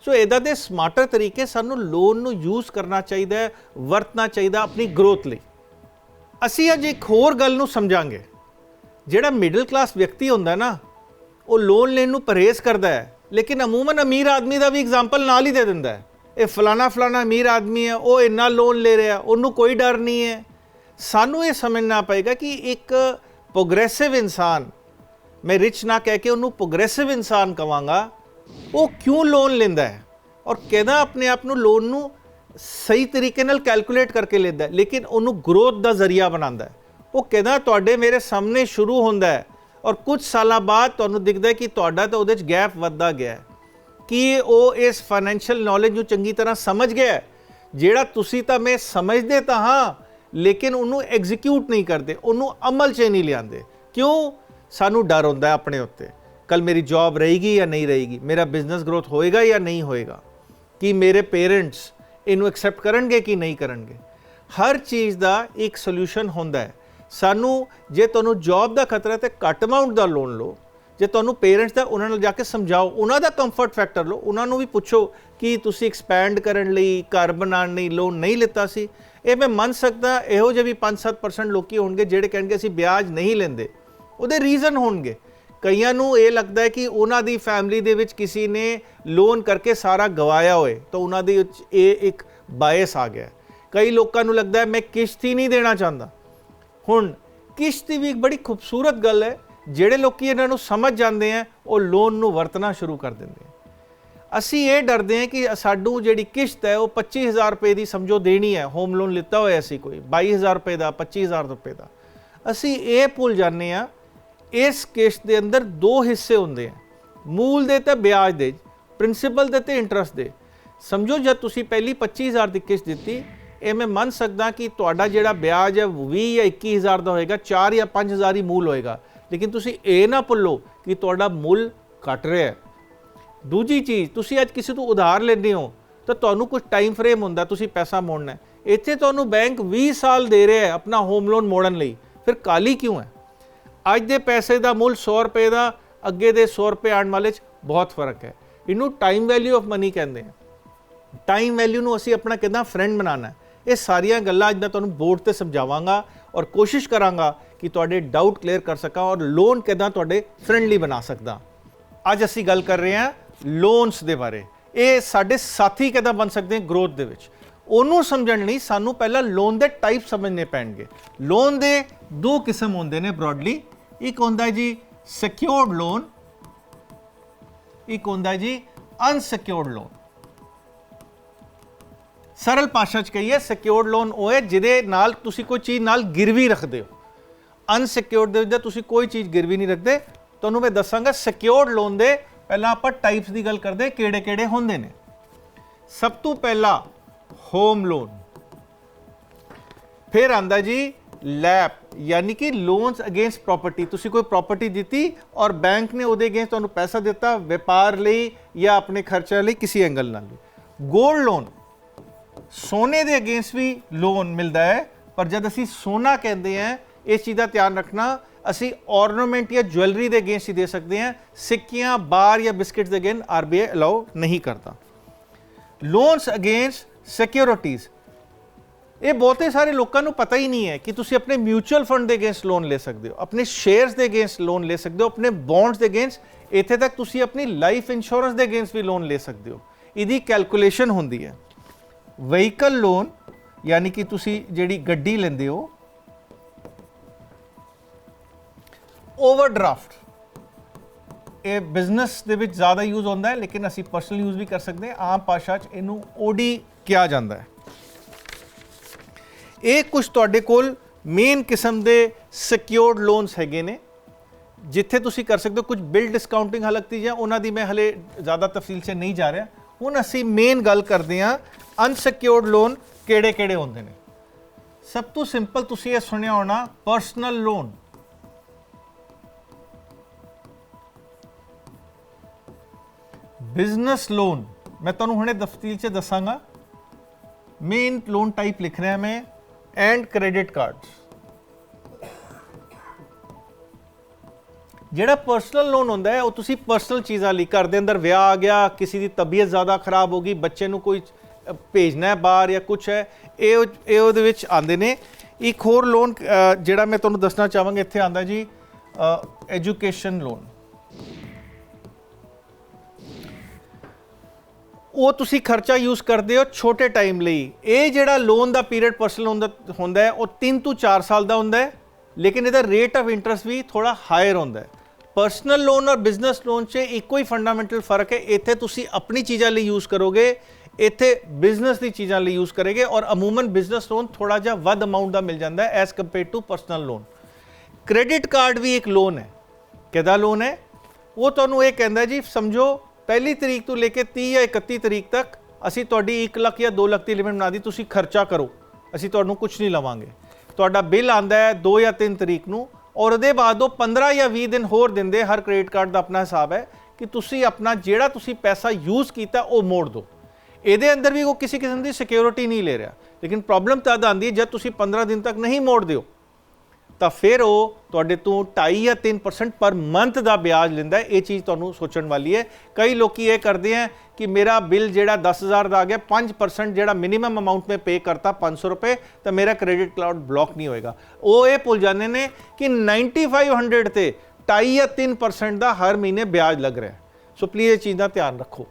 ਸੋ ਇਹਦਾ ਦੇ ਸਮਾਰਟਰ ਤਰੀਕੇ ਸਾਨੂੰ ਲੋਨ ਨੂੰ ਯੂਜ਼ ਕਰਨਾ ਚਾਹੀਦਾ ਹੈ, ਵਰਤਣਾ ਚਾਹੀਦਾ ਆਪਣੀ ਗਰੋਥ ਲਈ। ਅਸੀਂ ਅੱਜ ਇੱਕ ਹੋਰ ਗੱਲ ਨੂੰ ਸਮਝਾਂਗੇ। ਜਿਹੜਾ ਮਿਡਲ ਕਲਾਸ ਵਿਅਕਤੀ ਹੁੰਦਾ ਨਾ ਉਹ ਲੋਨ ਲੈਣ ਨੂੰ ਪਰਹੇਜ਼ ਕਰਦਾ ਹੈ। ਲੇਕਿਨ ਅਮੂਮਨ ਅਮੀਰ ਆਦਮੀ ਦਾ ਵੀ ਐਗਜ਼ਾਮਪਲ ਨਾਲ ਹੀ ਦੇ ਦਿੰਦਾ ਹੈ। ਇਹ ਫਲਾਣਾ ਫਲਾਣਾ ਅਮੀਰ ਆਦਮੀ ਹੈ, ਉਹ ਇੰਨਾ ਲੋਨ ਲੈ ਰਿਹਾ, ਉਹਨੂੰ ਕੋਈ ਡਰ ਨਹੀਂ ਹੈ। ਸਾਨੂੰ ਇਹ ਸਮਝਣਾ ਪਏਗਾ ਕਿ ਇੱਕ ਪ੍ਰੋਗਰੈਸਿਵ ਇਨਸਾਨ, ਮੈਂ ਰਿਚ ਨਾ ਕਹਿ ਕੇ ਉਹਨੂੰ ਪ੍ਰੋਗਰੈਸਿਵ ਇਨਸਾਨ ਕਵਾਂਗਾ, ਉਹ ਕਿਉਂ ਲੋਨ ਲੈਂਦਾ ਹੈ? ਔਰ ਕਿਹਦਾ ਆਪਣੇ ਆਪ ਨੂੰ ਲੋਨ ਨੂੰ ਸਹੀ ਤਰੀਕੇ ਨਾਲ ਕੈਲਕੂਲੇਟ ਕਰਕੇ ਲੈਂਦਾ ਲੇਕਿਨ ਉਹਨੂੰ ਗਰੋਥ ਦਾ ਜ਼ਰੀਆ ਬਣਾਉਂਦਾ ਉਹ ਕਿਹਦਾ ਤੁਹਾਡੇ ਮੇਰੇ ਸਾਹਮਣੇ ਸ਼ੁਰੂ ਹੁੰਦਾ ਹੈ ਔਰ ਕੁਝ ਸਾਲਾਂ ਬਾਅਦ ਤੁਹਾਨੂੰ ਦਿਖਦਾ ਕਿ ਤੁਹਾਡਾ ਤਾਂ ਉਹਦੇ 'ਚ ਗੈਪ ਵੱਧਦਾ ਗਿਆ ਕਿ ਉਹ ਇਸ ਫਾਈਨੈਂਸ਼ੀਅਲ ਨੌਲੇਜ ਨੂੰ ਚੰਗੀ ਤਰ੍ਹਾਂ ਸਮਝ ਗਿਆ ਜਿਹੜਾ ਤੁਸੀਂ ਤਾਂ ਮੈਂ ਸਮਝਦੇ ਤਾਂ ਹਾਂ, ਲੇਕਿਨ ਉਹਨੂੰ ਐਗਜ਼ੀਕਿਊਟ ਨਹੀਂ ਕਰਦੇ, ਉਹਨੂੰ ਅਮਲ 'ਚ ਨਹੀਂ ਲਿਆਂਦੇ ਕਿਉਂ? ਸਾਨੂੰ ਡਰ ਹੁੰਦਾ ਆਪਣੇ ਉੱਤੇ। ਕੱਲ ਮੇਰੀ ਜੌਬ ਰਹੇਗੀ ਜਾਂ ਨਹੀਂ ਰਹੇਗੀ? ਮੇਰਾ ਬਿਜ਼ਨਸ ਗਰੋਥ ਹੋਏਗਾ ਜਾਂ ਨਹੀਂ ਹੋਏਗਾ? ਕਿ ਮੇਰੇ ਪੇਰੈਂਟਸ ਇਹਨੂੰ ਐਕਸੈਪਟ ਕਰਨਗੇ ਕਿ ਨਹੀਂ ਕਰਨਗੇ? ਹਰ ਚੀਜ਼ ਦਾ ਇੱਕ ਸੋਲੂਸ਼ਨ ਹੁੰਦਾ ਹੈ। ਸਾਨੂੰ ਜੇ ਤੁਹਾਨੂੰ ਜੌਬ ਦਾ ਖਤਰਾ ਹੈ ਤੇ ਘੱਟ ਅਮਾਉਂਟ ਦਾ ਲੋਨ ਲਓ। ਜੇ ਤੁਹਾਨੂੰ ਪੇਰੈਂਟਸ ਦਾ, ਉਹਨਾਂ ਨਾਲ ਜਾ ਕੇ ਸਮਝਾਓ, ਉਹਨਾਂ ਦਾ ਕੰਫਰਟ ਫੈਕਟਰ ਲਓ। ਉਹਨਾਂ ਨੂੰ ਵੀ ਪੁੱਛੋ ਕਿ ਤੁਸੀਂ ਐਕਸਪੈਂਡ ਕਰਨ ਲਈ, ਘਰ ਬਣਾਉਣ ਲਈ ਲੋਨ ਨਹੀਂ ਲਿੱਤਾ ਸੀ। ਇਹ ਮੈਂ ਮੰਨ ਸਕਦਾ, ਇਹੋ ਜਿਹੇ ਵੀ 5-7% ਲੋਕੀ ਹੋਣਗੇ ਜਿਹੜੇ ਕਹਿਣਗੇ, ਅਸੀਂ ਵਿਆਜ ਨਹੀਂ ਲੈਂਦੇ। ਉਹਦੇ ਰੀਜ਼ਨ ਹੋਣਗੇ। ਕਈਆਂ ਨੂੰ ਇਹ ਲੱਗਦਾ ਹੈ ਕਿ ਉਹਨਾਂ ਦੀ ਫੈਮਿਲੀ ਦੇ ਵਿੱਚ ਕਿਸੇ ਨੇ ਲੋਨ ਕਰਕੇ ਸਾਰਾ ਗਵਾਇਆ ਹੋਏ, ਤਾਂ ਉਹਨਾਂ ਦੇ ਇਹ ਇੱਕ ਬਾਇਸ ਆ ਗਿਆ। ਕਈ ਲੋਕਾਂ ਨੂੰ ਲੱਗਦਾ ਹੈ, ਮੈਂ ਕਿਸ਼ਤ ਹੀ ਨਹੀਂ ਦੇਣਾ ਚਾਹੁੰਦਾ। ਹੁਣ ਕਿਸ਼ਤ ਵੀ ਇੱਕ ਬੜੀ ਖੂਬਸੂਰਤ ਗੱਲ ਹੈ, ਜਿਹੜੇ ਲੋਕੀ ਇਹਨਾਂ ਨੂੰ ਸਮਝ ਜਾਂਦੇ ਆ, ਉਹ ਲੋਨ ਨੂੰ ਵਰਤਣਾ ਸ਼ੁਰੂ ਕਰ ਦਿੰਦੇ ਆ। ਅਸੀਂ ਇਹ ਡਰਦੇ ਹਾਂ ਕਿ ਸਾਡੂ ਜਿਹੜੀ ਕਿਸ਼ਤ ਹੈ, ਉਹ 25000 ਰੁਪਏ ਦੀ ਸਮਝੋ ਦੇਣੀ ਹੈ। ਹੋਮ ਲੋਨ ਲਿੱਤਾ ਹੋਇਆ ਸੀ ਕੋਈ 22000 ਰੁਪਏ ਦਾ 25000 ਰੁਪਏ ਦਾ। ਅਸੀਂ ਇਹ ਭੁੱਲ ਜਾਂਦੇ ਆ, ਇਸ ਕਿਸ਼ਤ ਦੇ ਅੰਦਰ ਦੋ ਹਿੱਸੇ ਹੁੰਦੇ ਆ। ਮੂਲ ਦੇ ਤੇ ਵਿਆਜ ਦੇ ਪ੍ਰਿੰਸੀਪਲ ਦੇ ਤੇ ਇੰਟਰਸਟ ਦੇ। ਸਮਝੋ ਜਦ ਤੁਸੀਂ ਪਹਿਲੀ 25000 ਦੀ ਕਿਸ਼ਤ ਦਿੱਤੀ ਇਹ ਮੈਂ ਮੰਨ ਸਕਦਾ ਕਿ ਤੁਹਾਡਾ ਜਿਹੜਾ ਵਿਆਜ ਹੈ 20 ਜਾਂ 21000 ਦਾ ਹੋਏਗਾ 4 ਜਾਂ 5000 ਹੀ ਮੂਲ ਹੋਏਗਾ। ਲੇਕਿਨ ਤੁਸੀਂ ਇਹ ਨਾ ਭੁੱਲੋ ਕਿ ਤੁਹਾਡਾ ਮੁੱਲ ਘਟ ਰਿਹਾ ਹੈ। ਦੂਜੀ ਚੀਜ਼, ਤੁਸੀਂ ਅੱਜ ਕਿਸੇ ਤੋਂ ਉਧਾਰ ਲੈਂਦੇ ਹੋ, ਤਾਂ ਤੁਹਾਨੂੰ ਕੁਝ ਟਾਈਮ ਫਰੇਮ ਹੁੰਦਾ, ਤੁਸੀਂ ਪੈਸਾ ਮੋੜਨਾ ਹੈ। ਇੱਥੇ ਤੁਹਾਨੂੰ ਬੈਂਕ 20 ਸਾਲ ਦੇ ਰਿਹਾ ਹੈ ਆਪਣਾ ਹੋਮ ਲੋਨ ਮੋੜਨ ਲਈ। ਫਿਰ ਕਾਲੀ ਕਿਉਂ ਹੈ? ਅੱਜ ਦੇ ਪੈਸੇ ਦਾ ਮੁੱਲ 100 ਰੁਪਏ ਦਾ, ਅੱਗੇ ਦੇ 100 ਰੁਪਏ ਆਉਣ ਵਾਲੇ 'ਚ ਬਹੁਤ ਫ਼ਰਕ ਹੈ। ਇਹਨੂੰ ਟਾਈਮ ਵੈਲਿਊ ਆਫ ਮਨੀ ਕਹਿੰਦੇ ਆ। ਟਾਈਮ ਵੈਲਿਊ ਨੂੰ ਅਸੀਂ ਆਪਣਾ ਕਿਦਾਂ ਫਰੈਂਡ ਬਣਾਉਣਾ ਹੈ? ਇਹ ਸਾਰੀਆਂ ਗੱਲਾਂ ਅੱਜ ਮੈਂ ਤੁਹਾਨੂੰ ਬੋਰਡ ਤੇ ਸਮਝਾਵਾਂਗਾ ਔਰ ਕੋਸ਼ਿਸ਼ ਕਰਾਂਗਾ ਕਿ ਤੁਹਾਡੇ ਡਾਊਟ ਕਲੀਅਰ ਕਰ ਸਕਾਂ ਔਰ ਲੋਨ ਕਿਦਾਂ ਤੁਹਾਡੇ ਫ੍ਰੈਂਡਲੀ ਬਣਾ ਸਕਦਾ। ਅੱਜ ਅਸੀਂ ਗੱਲ ਕਰ ਰਹੇ ਹਾਂ ਲੋਨਸ ਦੇ ਬਾਰੇ। ਇਹ ਸਾਡੇ ਸਾਥੀ ਕਿਦਾਂ ਬਣ ਸਕਦੇ ਹਨ ਗਰੋਥ ਦੇ ਵਿੱਚ? ਉਹਨੂੰ ਸਮਝਣ ਲਈ ਸਾਨੂੰ ਪਹਿਲਾਂ ਲੋਨ ਦੇ ਟਾਈਪ ਸਮਝਨੇ ਪੈਣਗੇ। ਲੋਨ ਦੇ ਦੋ ਕਿਸਮ ਹੁੰਦੇ ਨੇ ਬ੍ਰੌਡਲੀ ਇੱਕ ਹੁੰਦਾ ਜੀ ਸਿਕਿਉਰਡ ਲੋਨ ਇੱਕ ਹੁੰਦਾ ਜੀ ਅਨਸਿਕਿਉਰਡ ਲੋਨ ਸਰਲ ਭਾਸ਼ਾ ਚ ਕਹੀਏ ਸਿਕਿਉਰਡ ਲੋਨ ਉਹ ਹੈ ਜਿਹਦੇ ਨਾਲ ਤੁਸੀਂ ਕੋਈ ਚੀਜ਼ ਨਾਲ ਗਿਰਵੀ ਰੱਖਦੇ ਹੋ। ਅਨਸਿਕਿਉਰਡ ਦੇ ਵਿੱਚ ਤੁਸੀਂ ਕੋਈ ਚੀਜ਼ ਗਿਰਵੀ ਨਹੀਂ ਰੱਖਦੇ। ਤੁਹਾਨੂੰ ਮੈਂ ਦੱਸਾਂਗਾ ਸਿਕਿਉਰਡ ਲੋਨ ਦੇ ਪਹਿਲਾਂ ਆਪਾਂ ਟਾਈਪਸ ਦੀ ਗੱਲ ਕਰਦੇ ਕਿਹੜੇ ਕਿਹੜੇ ਹੁੰਦੇ ਨੇ। ਸਭ ਤੋਂ ਪਹਿਲਾ ਹੋਮ ਲੋਨ ਫਿਰ ਆਂਦਾ ਜੀ ਲੈਪ ਯਾਨੀ ਕਿ ਲੋਨਸ ਅਗੇਂਸਟ ਪ੍ਰਾਪਰਟੀ ਤੁਸੀਂ ਕੋਈ ਪ੍ਰਾਪਰਟੀ ਦਿੱਤੀ ਔਰ ਬੈਂਕ ਨੇ ਉਹਦੇ ਅਗੇਂਸਟ ਤੁਹਾਨੂੰ ਪੈਸਾ ਦਿੱਤਾ, ਵਪਾਰ ਲਈ ਜਾਂ ਆਪਣੇ ਖਰਚਿਆਂ ਲਈ ਕਿਸੇ ਐਂਗਲ ਨਾਲ ਗੋਲਡ ਲੋਨ ਸੋਨੇ ਦੇ ਅਗੇਂਸਟ ਵੀ ਲੋਨ ਮਿਲਦਾ ਹੈ। ਪਰ ਜਦ ਅਸੀਂ ਸੋਨਾ ਕਹਿੰਦੇ ਆ ਇਸ ਚੀਜ਼ ਦਾ ਧਿਆਨ ਰੱਖਣਾ, ਅਸੀਂ ornament ਜਾਂ ਜੁਐਲਰੀ ਦੇ ਅਗੇਂਸਟ ਹੀ ਦੇ ਸਕਦੇ ਹਾਂ। ਸਿੱਕਿਆਂ, ਬਾਰ ਜਾਂ ਬਿਸਕਟਸ ਦੇ ਅਗੇਂਸਟ ਆਰਬੀਆਈ ਅਲਾਉ ਨਹੀਂ ਕਰਦਾ। ਲੋਨਸ ਅਗੇਂਸਟ ਸਿਕਿਉਰਿਟੀਜ਼ ਇਹ ਬਹੁਤੇ ਸਾਰੇ ਲੋਕਾਂ ਨੂੰ ਪਤਾ ਹੀ ਨਹੀਂ ਹੈ ਕਿ ਤੁਸੀਂ ਆਪਣੇ ਮਿਊਚੁਅਲ ਫੰਡ ਦੇ ਅਗੇਂਸਟ ਲੋਨ ਲੈ ਸਕਦੇ ਹੋ, ਆਪਣੇ ਸ਼ੇਅਰਸ ਦੇ ਅਗੇਂਸਟ ਲੋਨ ਲੈ ਸਕਦੇ ਹੋ, ਆਪਣੇ ਬੌਂਡਸ ਦੇ ਅਗੇਂਸਟ। ਇੱਥੇ ਤੱਕ ਤੁਸੀਂ ਆਪਣੀ ਲਾਈਫ ਇੰਸ਼ੋਰੈਂਸ ਦੇ ਅਗੇਂਸਟ ਵੀ ਲੋਨ ਲੈ ਸਕਦੇ ਹੋ। ਇਹਦੀ ਕੈਲਕੂਲੇਸ਼ਨ ਹੁੰਦੀ ਹੈ। ਵਹੀਕਲ ਲੋਨ ਯਾਨੀ ਕਿ ਤੁਸੀਂ ਜਿਹੜੀ ਗੱਡੀ ਲੈਂਦੇ ਹੋ ਓਵਰਡਰਾਫਟ ਇਹ ਬਿਜ਼ਨਸ ਦੇ ਵਿੱਚ ਜ਼ਿਆਦਾ ਯੂਜ਼ ਹੁੰਦਾ ਹੈ ਲੇਕਿਨ ਅਸੀਂ ਪਰਸਨਲ ਯੂਜ਼ ਵੀ ਕਰ ਸਕਦੇ ਹਾਂ ਆਮ ਭਾਸ਼ਾ 'ਚ ਇਹਨੂੰ ਓਡੀ ਕਿਹਾ ਜਾਂਦਾ ਹੈ ਇਹ ਕੁਝ ਤੁਹਾਡੇ ਕੋਲ ਮੇਨ ਕਿਸਮ ਦੇ ਸਿਕਿਉਰਡ ਲੋਨਸ ਹੈਗੇ ਨੇ ਜਿੱਥੇ ਤੁਸੀਂ ਕਰ ਸਕਦੇ ਹੋ ਕੁਝ ਬਿਲ ਡਿਸਕਾਊਂਟਿੰਗ ਹਲਕਤੀ ਜਾਂ ਉਹਨਾਂ ਦੀ ਮੈਂ ਹਲੇ ਜ਼ਿਆਦਾ ਤਫਸੀਲ 'ਚ ਨਹੀਂ ਜਾ ਰਿਹਾ ਹੁਣ ਅਸੀਂ ਮੇਨ ਗੱਲ ਕਰਦੇ ਹਾਂ ਅਨਸਿਕਿਉਰਡ ਲੋਨ ਕਿਹੜੇ ਕਿਹੜੇ ਹੁੰਦੇ ਨੇ। ਸਭ ਤੋਂ ਸਿੰਪਲ ਤੁਸੀਂ ਇਹ ਸੁਣਿਆ ਹੋਣਾ ਪਰਸਨਲ ਲੋਨ ਬਿਜ਼ਨਸ ਲੋਨ ਮੈਂ ਤੁਹਾਨੂੰ ਹੁਣੇ ਤਫਤੀਲ 'ਚ ਦੱਸਾਂਗਾ। ਮੇਨ ਲੋਨ ਟਾਈਪ ਲਿਖ ਰਿਹਾ ਮੈਂ ਐਂਡ ਕ੍ਰੈਡਿਟ ਕਾਰਡਸ ਜਿਹੜਾ ਪਰਸਨਲ ਲੋਨ ਹੁੰਦਾ ਹੈ, ਉਹ ਤੁਸੀਂ ਪਰਸਨਲ ਚੀਜ਼ਾਂ ਲਈ, ਘਰ ਦੇ ਅੰਦਰ ਵਿਆਹ ਆ ਗਿਆ, ਕਿਸੇ ਦੀ ਤਬੀਅਤ ਜ਼ਿਆਦਾ ਖਰਾਬ ਹੋ ਗਈ, ਬੱਚੇ ਨੂੰ ਕੋਈ ਭੇਜਣਾ ਹੈ ਬਾਹਰ ਜਾਂ ਕੁਝ ਹੈ, ਇਹ ਇਹ ਉਹਦੇ ਵਿੱਚ ਆਉਂਦੇ ਨੇ। ਇੱਕ ਹੋਰ ਲੋਨ ਜਿਹੜਾ ਮੈਂ ਤੁਹਾਨੂੰ ਦੱਸਣਾ ਚਾਹਾਂਗਾ, ਇੱਥੇ ਆਂਦਾ ਜੀ ਐਜੂਕੇਸ਼ਨ ਲੋਨ ਉਹ ਤੁਸੀਂ ਖਰਚਾ ਯੂਜ਼ ਕਰਦੇ ਹੋ ਛੋਟੇ ਟਾਈਮ ਲਈ। ਇਹ ਜਿਹੜਾ ਲੋਨ ਦਾ ਪੀਰੀਅਡ ਪਰਸਨਲ ਹੁੰਦਾ ਹੁੰਦਾ ਹੈ, ਉਹ 3 ਤੋਂ 4 ਸਾਲ ਦਾ ਹੁੰਦਾ ਹੈ, ਲੇਕਿਨ ਇਹਦਾ ਰੇਟ ਆਫ ਇੰਟਰਸਟ ਵੀ ਥੋੜਾ ਹਾਇਰ ਹੁੰਦਾ ਹੈ। Personal loan or business loan 'ਚ ਇੱਕੋ ਹੀ ਫੰਡਾਮੈਂਟਲ ਫ਼ਰਕ ਹੈ ਇੱਥੇ ਤੁਸੀਂ ਆਪਣੀ ਚੀਜ਼ਾਂ ਲਈ ਯੂਜ਼ ਕਰੋਗੇ ਇੱਥੇ ਬਿਜ਼ਨਸ ਦੀ ਚੀਜ਼ਾਂ ਲਈ ਯੂਜ਼ ਕਰੇਗੇ ਔਰ ਅਮੂਮਨ ਬਿਜ਼ਨਸ ਲੋਨ ਥੋੜਾ ਜਿਹਾ ਵੱਧ ਅਮਾਉਂਟ ਦਾ ਮਿਲ ਜਾਂਦਾ ਹੈ as compare to personal loan credit card ਵੀ ਇੱਕ ਲੋਨ ਹੈ ਕਿਹਦਾ ਲੋਨ ਹੈ ਉਹ ਤੁਹਾਨੂੰ ਇਹ ਕਹਿੰਦਾ ਜੀ ਸਮਝੋ ਪਹਿਲੀ ਤਰੀਕ ਤੋਂ ਲੈ ਕੇ 30 ਜਾਂ 31 ਤਰੀਕ ਤੱਕ ਅਸੀਂ ਤੁਹਾਡੀ 1 ਲੱਖ ਜਾਂ 2 ਲੱਖ ਦੀ ਲਿਮਿਟ ਬਣਾ ਦੀ ਤੁਸੀਂ ਖਰਚਾ ਕਰੋ ਅਸੀਂ ਤੁਹਾਨੂੰ ਕੁਝ ਨਹੀਂ ਲਵਾਂਗੇ ਤੁਹਾਡਾ ਬਿੱਲ ਆਂਦਾ ਹੈ 2 ਜਾਂ 3 ਤਰੀਕ ਨੂੰ ਔਰ ਉਹਦੇ ਬਾਅਦ ਉਹ 15 ਜਾਂ 20 ਦਿਨ ਹੋਰ ਦਿੰਦੇ, ਹਰ ਕ੍ਰੈਡਿਟ ਕਾਰਡ ਦਾ ਆਪਣਾ ਹਿਸਾਬ ਹੈ ਕਿ ਤੁਸੀਂ ਆਪਣਾ ਜਿਹੜਾ ਤੁਸੀਂ ਪੈਸਾ ਯੂਜ਼ ਕੀਤਾ, ਉਹ ਮੋੜ ਦਿਓ। ਇਹਦੇ ਅੰਦਰ ਵੀ ਉਹ ਕਿਸੇ ਕਿਸਮ ਦੀ ਸਿਕਿਉਰਿਟੀ ਨਹੀਂ ਲੈ ਰਿਹਾ। ਲੇਕਿਨ ਪ੍ਰੋਬਲਮ ਤਦ ਆਉਂਦੀ ਹੈ, ਜਦ ਤੁਸੀਂ 15 ਦਿਨ ਤੱਕ ਨਹੀਂ ਮੋੜ ਦਿਓ ਤਾਂ ਫਿਰ ਉਹ ਤੁਹਾਡੇ ਤੋਂ 2.5 ਜਾਂ 3% ਪਰ ਮੰਥ ਦਾ ਵਿਆਜ ਲੈਂਦਾ ਇਹ ਚੀਜ਼ ਤੁਹਾਨੂੰ ਸੋਚਣ ਵਾਲੀ ਹੈ। ਕਈ ਲੋਕੀ ਇਹ ਕਰਦੇ ਆ ਕਿ ਮੇਰਾ ਬਿੱਲ ਜਿਹੜਾ 10000 ਦਾ ਆ ਗਿਆ 5% ਜਿਹੜਾ ਮਿਨੀਮਮ ਅਮਾਉਂਟ ਮੈਂ ਪੇ ਕਰਤਾ 500 ਰੁਪਏ, ਤਾਂ ਮੇਰਾ ਕ੍ਰੈਡਿਟ ਕਾਰਡ ਬਲੌਕ ਨਹੀਂ ਹੋਏਗਾ। ਉਹ ਇਹ ਭੁੱਲ ਜਾਂਦੇ ਨੇ ਕਿ 9500 ਤੇ 2.5 ਜਾਂ 3% ਦਾ ਹਰ ਮਹੀਨੇ ਵਿਆਜ ਲੱਗ ਰਿਹਾ ਸੋ ਪਲੀਜ਼ ਇਹ ਚੀਜ਼ ਦਾ ਧਿਆਨ ਰੱਖੋ।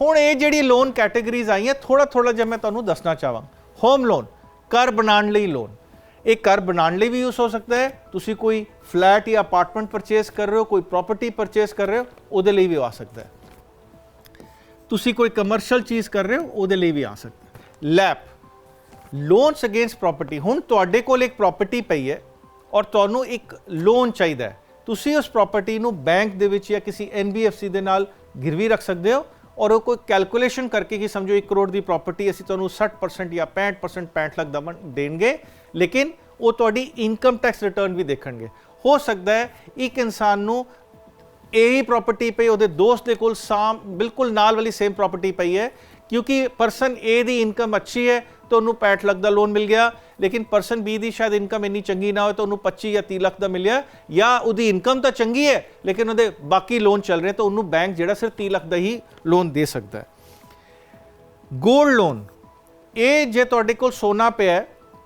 ਹੁਣ ਇਹ ਜਿਹੜੀ ਲੋਨ ਕੈਟਾਗਰੀਜ਼ ਆਈਆਂ ਥੋੜਾ ਥੋੜਾ ਜਿਹਾ ਮੈਂ ਤੁਹਾਨੂੰ ਦੱਸਣਾ ਚਾਹਾਂ ਹੋਮ ਲੋਨ ਘਰ ਬਣਾਉਣ ਲਈ ਲੋਨ ਇਹ ਘਰ ਬਣਾਉਣ ਲਈ ਵੀ ਯੂਜ਼ ਹੋ ਸਕਦਾ ਹੈ। ਤੁਸੀਂ ਕੋਈ ਫਲੈਟ ਜਾਂ ਅਪਾਰਟਮੈਂਟ ਪਰਚੇਸ ਕਰ ਰਹੇ ਹੋ, ਕੋਈ ਪ੍ਰਾਪਰਟੀ ਪਰਚੇਸ ਕਰ ਰਹੇ ਹੋ, ਉਹਦੇ ਲਈ ਵੀ ਆ ਸਕਦਾ ਹੈ। ਤੁਸੀਂ ਕੋਈ ਕਮਰਸ਼ੀਅਲ ਚੀਜ਼ ਕਰ ਰਹੇ ਹੋ, ਉਹਦੇ ਲਈ ਵੀ ਆ ਸਕਦਾ ਲੈਪ ਲੋਨਸ ਅਗੇਂਸਟ ਪ੍ਰਾਪਰਟੀ ਹੁਣ ਤੁਹਾਡੇ ਕੋਲ ਇੱਕ ਪ੍ਰਾਪਰਟੀ ਪਈ ਹੈ ਔਰ ਤੁਹਾਨੂੰ ਇੱਕ ਲੋਨ ਚਾਹੀਦਾ ਹੈ। ਤੁਸੀਂ ਉਸ ਪ੍ਰਾਪਰਟੀ ਨੂੰ ਬੈਂਕ ਦੇ ਵਿੱਚ ਜਾਂ ਕਿਸੇ NBFC ਦੇ ਨਾਲ ਗਿਰਵੀ ਰੱਖ ਸਕਦੇ ਹੋ ਔਰ ਉਹ ਕੋਈ ਕੈਲਕੂਲੇਸ਼ਨ ਕਰਕੇ ਕਿ ਸਮਝੋ 1 ਕਰੋੜ ਦੀ ਪ੍ਰਾਪਰਟੀ ਅਸੀਂ ਤੁਹਾਨੂੰ 60% ਜਾਂ 65% 65 ਲੱਖ ਦਾ ਦੇਣਗੇ, ਲੇਕਿਨ ਉਹ ਤੁਹਾਡੀ ਇਨਕਮ ਟੈਕਸ ਰਿਟਰਨ ਵੀ ਦੇਖਣਗੇ। ਹੋ ਸਕਦਾ ਹੈ ਇੱਕ ਇਨਸਾਨ ਨੂੰ ਇਹੀ ਪ੍ਰਾਪਰਟੀ ਪਈ, ਉਹਦੇ ਦੋਸਤ ਦੇ ਕੋਲ ਸਾਮ ਬਿਲਕੁਲ ਨਾਲ ਵਾਲੀ ਸੇਮ ਪ੍ਰਾਪਰਟੀ ਪਈ ਹੈ, ਕਿਉਂਕਿ ਪਰਸਨ A ਦੀ ਇਨਕਮ ਅੱਛੀ ਹੈ ਤਾਂ ਉਹਨੂੰ 65 ਲੱਖ ਦਾ ਲੋਨ ਮਿਲ ਗਿਆ, ਲੇਕਿਨ ਪਰਸਨ ਬੀ ਦੀ ਸ਼ਾਇਦ ਇਨਕਮ ਇੰਨੀ ਚੰਗੀ ਨਾ ਹੋਵੇ ਤਾਂ ਉਹਨੂੰ 25 ਜਾਂ 30 ਲੱਖ ਦਾ ਮਿਲਿਆ ਜਾਂ ਉਹਦੀ ਇਨਕਮ ਤਾਂ ਚੰਗੀ ਹੈ, ਲੇਕਿਨ ਉਹਦੇ ਬਾਕੀ ਲੋਨ ਚੱਲ ਰਹੇ ਤਾਂ ਉਹਨੂੰ ਬੈਂਕ ਜਿਹੜਾ ਸਿਰਫ 30 ਲੱਖ ਦਾ ਹੀ ਲੋਨ ਦੇ ਸਕਦਾ ਹੈ। ਗੋਲਡ ਲੋਨ ਇਹ ਜੇ ਤੁਹਾਡੇ ਕੋਲ ਸੋਨਾ ਪਿਆ